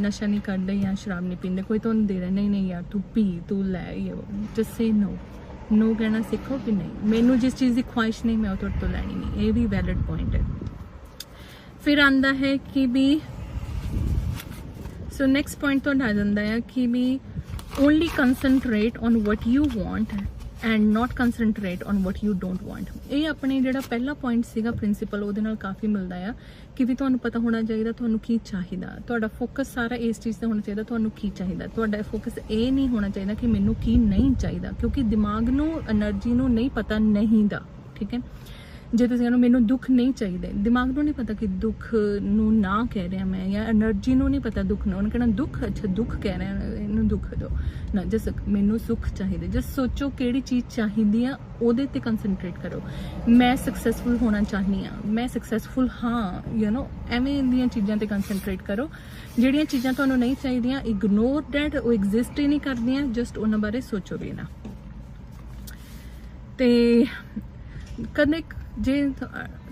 ਨਸ਼ਾ ਨਹੀਂ ਕਰਦੇ ਜਾਂ ਸ਼ਰਾਬ ਨਹੀਂ ਪੀਂਦੇ, ਕੋਈ ਤੁਹਾਨੂੰ ਦੇ ਰਿਹਾ, ਨਹੀਂ ਨਹੀਂ ਯਾਰ, ਤੂੰ ਪੀ, ਤੂੰ ਲੈ, ਇਹ ਜਸਟ ਸੇ ਨੋ ਨੋ ਕਹਿਣਾ ਸਿੱਖੋ ਕਿ ਨਹੀਂ। ਮੈਨੂੰ ਜਿਸ ਚੀਜ਼ ਦੀ ਖੁਆਇਸ਼ ਨਹੀਂ, ਮੈਂ ਉਹ ਤੁਹਾਡੇ ਤੋਂ ਲੈਣੀ ਨਹੀਂ। ਇਹ ਵੀ ਵੈਲਿਡ ਪੁਆਇੰਟ ਹੈ। ਫਿਰ ਆਂਦਾ ਹੈ ਕਿ ਵੀ ਸੋ ਨੈਕਸਟ ਪੁਆਇੰਟ ਤੁਹਾਡਾ ਆ ਜਾਂਦਾ ਹੈ ਕਿ ਵੀ only concentrate on what you want and not concentrate on what you don't want ਇਹ ਆਪਣੇ ਜਿਹੜਾ ਪਹਿਲਾ ਪੁਆਇੰਟ ਸੀਗਾ ਪ੍ਰਿੰਸੀਪਲ ਉਹਦੇ ਨਾਲ ਕਾਫੀ ਮਿਲਦਾ ਆ ਕਿ ਵੀ ਤੁਹਾਨੂੰ ਪਤਾ ਹੋਣਾ ਚਾਹੀਦਾ ਤੁਹਾਨੂੰ ਕੀ ਚਾਹੀਦਾ। ਤੁਹਾਡਾ ਫੋਕਸ ਸਾਰਾ ਇਸ ਚੀਜ਼ ਤੇ ਹੋਣਾ ਚਾਹੀਦਾ, ਤੁਹਾਨੂੰ ਕੀ ਚਾਹੀਦਾ। ਤੁਹਾਡਾ ਫੋਕਸ ਇਹ ਨਹੀਂ ਹੋਣਾ ਚਾਹੀਦਾ ਕਿ ਮੈਨੂੰ ਕੀ ਨਹੀਂ ਚਾਹੀਦਾ, ਕਿਉਂਕਿ ਦਿਮਾਗ ਨੂੰ એનર્ਜੀ ਨੂੰ ਨਹੀਂ ਪਤਾ ਨਹੀਂ ਦਾ ਠੀਕ ਹੈ? ਜੇ ਤੁਸੀਂ ਇਹਨੂੰ ਮੈਨੂੰ ਦੁੱਖ ਨਹੀਂ ਚਾਹੀਦਾ, ਦਿਮਾਗ ਨੂੰ ਨਹੀਂ ਪਤਾ ਕਿ ਦੁੱਖ ਨੂੰ ਨਾ ਕਹਿ ਰਿਹਾ ਮੈਂ ਜਾਂ એનર્ਜੀ ਨੂੰ ਨਹੀਂ ਪਤਾ ਦੁੱਖ ਨੂੰ, ਉਹਨਾਂ ਕਹਿੰਦਾ ਦੁੱਖ, ਅੱਛਾ ਦੁੱਖ ਕਹਿ ਰਿਹਾ, ਇਹਨੂੰ ਦੁੱਖ ਦੋ ਨਾ ਜਸ ਮੈਨੂੰ ਸੁੱਖ ਚਾਹੀਦਾ ਜਸ ਸੋਚੋ ਕਿਹੜੀ ਚੀਜ਼ ਚਾਹੀਦੀ ਆ, ਉਹਦੇ ਤੇ ਕਨਸੈਂਟਰੇਟ ਕਰੋ। ਮੈਂ ਸਕਸੈਸਫੁਲ ਹੋਣਾ ਚਾਹਨੀ ਆ, ਮੈਂ ਸਕਸੈਸਫੁਲ ਹਾਂ ਯੂ نو ਐਵੇਂ ਇੰਦੀਆਂ ਚੀਜ਼ਾਂ ਤੇ ਕਨਸੈਂਟਰੇਟ ਕਰੋ। ਜਿਹੜੀਆਂ ਚੀਜ਼ਾਂ ਤੁਹਾਨੂੰ ਨਹੀਂ ਚਾਹੀਦੀਆਂ ਇਗਨੋਰ ਦੈਟ ਉਹ ਐਗਜ਼ਿਸਟ ਹੀ ਨਹੀਂ ਕਰਦੀਆਂ ਜਸਟ ਉਹਨਾਂ ਬਾਰੇ ਸੋਚੋ ਵੀ ਨਾ ਤੇ ਕਦੇ ਜੇ ਥ-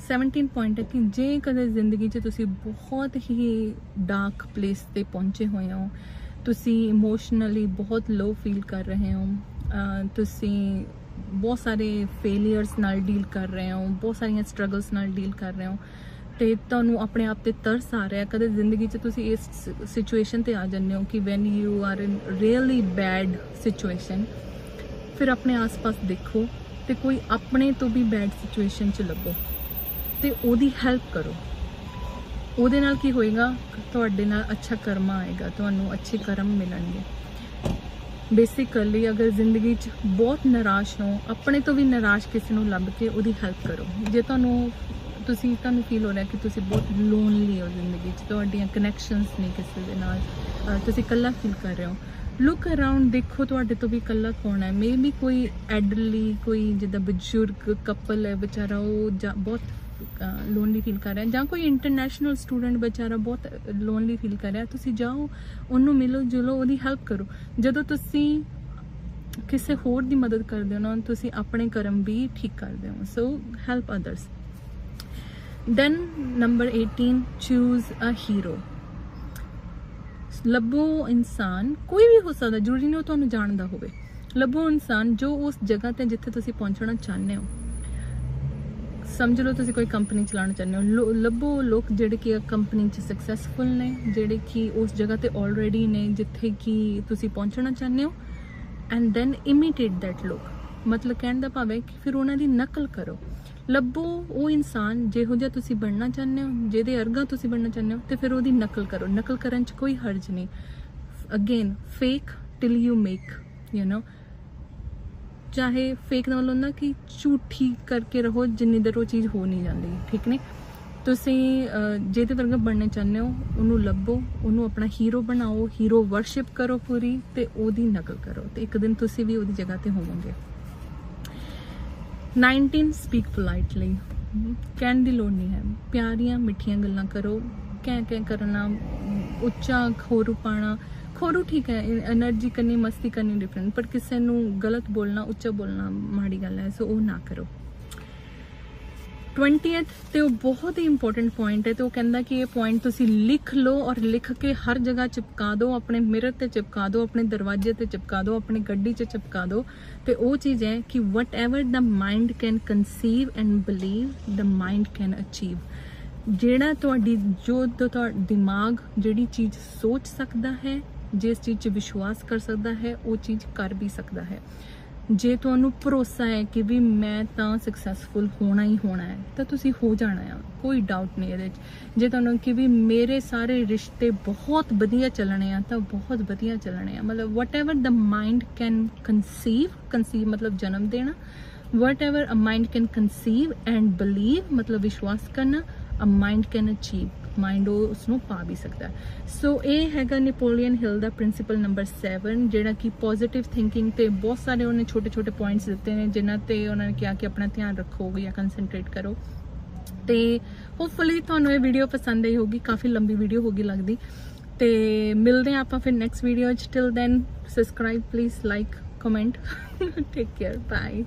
17 ਪੁਆਇੰਟ ਹੈ ਕਿ ਜੇ ਕਦੇ ਜ਼ਿੰਦਗੀ 'ਚ ਤੁਸੀਂ ਬਹੁਤ ਹੀ ਡਾਰਕ ਪਲੇਸ ਤੇ ਪਹੁੰਚੇ ਹੋਏ ਹੋ, ਤੁਸੀਂ ਇਮੋਸ਼ਨਲੀ ਬਹੁਤ ਲੋ ਫੀਲ ਕਰ ਰਹੇ ਹੋ ਤੁਸੀਂ ਬਹੁਤ ਸਾਰੇ ਫੇਲਿਅਰਸ ਨਾਲ ਡੀਲ ਕਰ ਰਹੇ ਹੋ, ਬਹੁਤ ਸਾਰੀਆਂ ਸਟਰਗਲਸ ਨਾਲ ਡੀਲ ਕਰ ਰਹੇ ਹੋ, ਤੇ ਤੁਹਾਨੂੰ ਆਪਣੇ ਆਪ ਤੇ ਤਰਸ ਆ ਰਿਹਾ ਕਦੇ ਜ਼ਿੰਦਗੀ 'ਚ ਤੁਸੀਂ ਇਸ ਸਿਚੁਏਸ਼ਨ ਤੇ ਆ ਜਾਂਦੇ ਹੋ ਕਿ when you are in really bad situation ਫਿਰ ਆਪਣੇ ਆਸ-ਪਾਸ ਦੇਖੋ ਤੇ ਕੋਈ ਆਪਣੇ ਤੋਂ ਵੀ ਬੈਡ ਸਿਚੁਏਸ਼ਨ 'ਚ ਲੱਭੋ ਤੇ ਉਹਦੀ ਹੈਲਪ ਕਰੋ। ਉਹਦੇ ਨਾਲ ਕੀ ਹੋਏਗਾ? ਤੁਹਾਡੇ ਨਾਲ ਅੱਛਾ ਕਰਮਾ ਆਏਗਾ, ਤੁਹਾਨੂੰ ਅੱਛੇ ਕਰਮ ਮਿਲਣਗੇ। ਬੇਸਿਕਲੀ ਅਗਰ ਜ਼ਿੰਦਗੀ 'ਚ ਬਹੁਤ ਨਿਰਾਸ਼ ਹੋ, ਆਪਣੇ ਤੋਂ ਵੀ ਨਿਰਾਸ਼ ਕਿਸੇ ਨੂੰ ਲੱਭ ਕੇ ਉਹਦੀ ਹੈਲਪ ਕਰੋ। ਜੇ ਤੁਹਾਨੂੰ, ਤੁਸੀਂ, ਤੁਹਾਨੂੰ ਫੀਲ ਹੋ ਰਿਹਾ ਕਿ ਤੁਸੀਂ ਬਹੁਤ ਲੋਨਲੀ ਹੋ ਜ਼ਿੰਦਗੀ 'ਚ, ਤੁਹਾਡੀਆਂ ਕਨੈਕਸ਼ਨਸ ਨਹੀਂ ਕਿਸੇ ਦੇ ਨਾਲ ਤੁਸੀਂ ਇਕੱਲਾ ਫੀਲ ਕਰ ਰਹੇ ਹੋ ਲੁੱਕ ਅਰਾਊਂਡ ਦੇਖੋ ਤੁਹਾਡੇ ਤੋਂ ਵੀ ਇਕੱਲਾ ਕੌਣ ਹੈ? ਮੇਬੀ ਕੋਈ ਐਡਰਲੀ ਕੋਈ ਜਿੱਦਾਂ ਬਜ਼ੁਰਗ ਕਪਲ ਹੈ, ਵਿਚਾਰਾ ਉਹ ਜਾਂ ਬਹੁਤ ਲੋਨਲੀ ਫੀਲ ਕਰ ਰਿਹਾ ਜਾਂ ਕੋਈ ਇੰਟਰਨੈਸ਼ਨਲ ਸਟੂਡੈਂਟ ਵਿਚਾਰਾ ਬਹੁਤ ਲੋਨਲੀ ਫੀਲ ਕਰ ਰਿਹਾ ਤੁਸੀਂ ਜਾਓ, ਉਹਨੂੰ ਮਿਲੋ, ਜੁਲੋ, ਉਹਦੀ ਹੈਲਪ ਕਰੋ। ਜਦੋਂ ਤੁਸੀਂ ਕਿਸੇ ਹੋਰ ਦੀ ਮਦਦ ਕਰਦੇ ਹੋ ਨਾ, ਤੁਸੀਂ ਆਪਣੇ ਕਰਮ ਵੀ ਠੀਕ ਕਰਦੇ ਹੋ। So help others then number 18 choose a hero ਲੱਭੋ ਇਨਸਾਨ, ਕੋਈ ਵੀ ਹੋ ਸਕਦਾ, ਜ਼ਰੂਰੀ ਨਹੀਂ ਉਹ ਤੁਹਾਨੂੰ ਜਾਣਦਾ ਹੋਵੇ। ਲੱਭੋ ਇਨਸਾਨ ਜੋ ਉਸ ਜਗ੍ਹਾ ਤੇ ਜਿੱਥੇ ਤੁਸੀਂ ਪਹੁੰਚਣਾ ਚਾਹੁੰਦੇ ਹੋ। ਸਮਝ ਲਓ ਤੁਸੀਂ ਕੋਈ ਕੰਪਨੀ ਚਲਾਉਣਾ ਚਾਹੁੰਦੇ ਹੋ। ਲੱਭੋ ਲੋਕ ਜਿਹੜੇ ਕਿ ਕੰਪਨੀ 'ਚ ਸਕਸੈਸਫੁਲ ਨੇ, ਜਿਹੜੇ ਕਿ ਉਸ ਜਗ੍ਹਾ ਤੇ ਆਲਰੇਡੀ ਨੇ, ਜਿੱਥੇ ਕਿ ਤੁਸੀਂ ਪਹੁੰਚਣਾ ਚਾਹੁੰਦੇ ਹੋ। ਐਂਡ ਦੈਨ ਇਮੀਟੇਟ ਦੈਟ ਲੋਕ। ਮਤਲਬ ਕਹਿਣ ਦਾ ਭਾਵ ਹੈ ਕਿ ਫਿਰ ਉਹਨਾਂ ਦੀ ਨਕਲ ਕਰੋ। ਲੱਭੋ, ਉਹ ਇਨਸਾਨ ਜਿਹੋ ਜਿਹਾ ਤੁਸੀਂ ਬਣਨਾ ਚਾਹੁੰਦੇ ਹੋ, ਜਿਹਦੇ ਅਰਗਾ ਤੁਸੀਂ ਬਣਨਾ ਚਾਹੁੰਦੇ ਹੋ, ਤੇ ਫਿਰ ਉਹਦੀ ਨਕਲ ਕਰੋ। ਨਕਲ ਕਰਨ 'ਚ ਕੋਈ ਹਰਜ ਨਹੀਂ। Again fake till you make you know ਚਾਹੇ ਫੇਕ ਦਾ ਮਤਲਬ ਹੁੰਦਾ ਕਿ ਝੂਠੀ ਕਰਕੇ ਰਹੋ, ਜਿੰਨੀ ਦੇਰ ਉਹ ਚੀਜ਼ ਹੋ ਨਹੀਂ ਜਾਂਦੀ, ਠੀਕ ਨੇ ਤੁਸੀਂ ਜਿਹਦੇ ਵਰਗਾ ਬਣਨਾ ਚਾਹੁੰਦੇ ਹੋ, ਉਹਨੂੰ ਲੱਭੋ, ਉਹਨੂੰ ਆਪਣਾ ਹੀਰੋ ਬਣਾਓ ਹੀਰੋ ਵਰਸ਼ਿਪ ਕਰੋ ਪੂਰੀ, ਤੇ ਉਹਦੀ ਨਕਲ ਕਰੋ, ਤੇ ਇੱਕ ਦਿਨ ਤੁਸੀਂ ਵੀ ਉਹਦੀ ਜਗ੍ਹਾ ਤੇ ਹੋਵੋਗੇ। 19 ਸਪੀਕ ਪੋਲਾਈਟਲੀ ਕਹਿਣ ਦੀ ਲੋੜ ਨਹੀਂ ਹੈ। ਪਿਆਰੀਆਂ, ਮਿੱਠੀਆਂ ਗੱਲਾਂ ਕਰੋ। ਕਹਿ ਕਹਿ ਕਰਨਾ, ਉੱਚਾ ਖੋਰੂ ਪਾਣਾ। ਖੋਰੂ ਠੀਕ ਹੈ એનર્ਜੀ ਕਰਨੀ, ਮਸਤੀ ਕਰਨੀ ਡਿਫਰੈਂਟ ਪਰ ਕਿਸੇ ਨੂੰ ਗਲਤ ਬੋਲਣਾ, ਉੱਚਾ ਬੋਲਣਾ ਮਾੜੀ ਗੱਲ ਹੈ ਸੋ ਉਹ ਨਾ ਕਰੋ। 20th ਤੇ ਉਹ ਬਹੁਤ ਹੀ ਇੰਪੋਰਟੈਂਟ ਪੁਆਇੰਟ ਹੈ ਤੇ ਉਹ ਕਹਿੰਦਾ ਕਿ ਇਹ ਪੁਆਇੰਟ ਤੁਸੀਂ ਲਿਖ ਲਓ ਔਰ ਲਿਖ ਕੇ ਹਰ ਜਗ੍ਹਾ ਚਿਪਕਾ ਦਿਓ, ਆਪਣੇ ਮਿਰਰ ਤੇ ਚਿਪਕਾ ਦਿਓ, ਆਪਣੇ ਦਰਵਾਜ਼ੇ ਤੇ ਚਿਪਕਾ ਦਿਓ, ਆਪਣੀ ਗੱਡੀ 'ਚ ਚਿਪਕਾ ਦਿਓ। ਤੇ ਉਹ ਚੀਜ਼ ਹੈ ਕਿ whatever the mind can conceive and believe the mind can achieve ਜਿਹੜਾ ਤੁਹਾਡੀ, ਜੋ ਜੋ ਤੁਹਾਡਾ ਦਿਮਾਗ ਜਿਹੜੀ ਚੀਜ਼ ਸੋਚ ਸਕਦਾ ਹੈ, ਜਿਸ ਚੀਜ਼ 'ਚ ਵਿਸ਼ਵਾਸ ਕਰ ਸਕਦਾ ਹੈ, ਉਹ ਚੀਜ਼ ਕਰ ਵੀ ਸਕਦਾ ਹੈ। ਜੇ ਤੁਹਾਨੂੰ ਭਰੋਸਾ ਹੈ ਕਿ ਵੀ ਮੈਂ ਤਾਂ ਸਕਸੈਸਫੁਲ ਹੋਣਾ ਹੀ ਹੋਣਾ ਹੈ, ਤਾਂ ਤੁਸੀਂ ਹੋ ਜਾਣਾ ਆ। ਕੋਈ ਡਾਊਟ ਨਹੀਂ ਇਹਦੇ 'ਚ। ਜੇ ਤੁਹਾਨੂੰ ਕਿ ਵੀ ਮੇਰੇ ਸਾਰੇ ਰਿਸ਼ਤੇ ਬਹੁਤ ਵਧੀਆ ਚੱਲਣੇ ਆ, ਤਾਂ ਬਹੁਤ ਵਧੀਆ ਚੱਲਣੇ ਆ। ਮਤਲਬ whatever the mind can conceive conceive ਮਤਲਬ ਜਨਮ ਦੇਣਾ। whatever a mind can conceive and believe, ਮਤਲਬ ਵਿਸ਼ਵਾਸ ਕਰਨਾ, a mind can achieve mind ਉਹ ਉਸ ਨੂੰ ਪਾ ਵੀ ਸਕਦਾ ਸੋ ਇਹ ਹੈਗਾ ਨੈਪੋਲੀਅਨ ਹਿਲ ਦਾ ਪ੍ਰਿੰਸੀਪਲ ਨੰਬਰ 7 ਜਿਹੜਾ ਕਿ ਪੋਜ਼ਿਟਿਵ ਥਿੰਕਿੰਗ ਤੇ ਬਹੁਤ ਸਾਰੇ ਉਹਨੇ ਛੋਟੇ ਛੋਟੇ ਪੁਆਇੰਟਸ ਦਿੱਤੇ ਨੇ, ਜਿਨ੍ਹਾਂ ਤੇ ਉਹਨਾਂ ਨੇ ਕਿਹਾ ਕਿ ਆਪਣਾ ਧਿਆਨ ਰੱਖੋ ਜਾਂ ਕਨਸੈਂਟਰੇਟ ਕਰੋ। ਤੇ ਹੋਪਫੁਲੀ ਤੁਹਾਨੂੰ ਇਹ ਵੀਡੀਓ ਪਸੰਦ ਆਈ ਹੋਗੀ ਕਾਫੀ ਲੰਬੀ ਵੀਡੀਓ ਹੋਗੀ ਲੱਗਦੀ। ਤੇ ਮਿਲਦੇ ਹਾਂ ਆਪਾਂ ਫਿਰ ਨੈਕਸਟ ਵੀਡੀਓ ਚ। Till then subscribe please like comment take care bye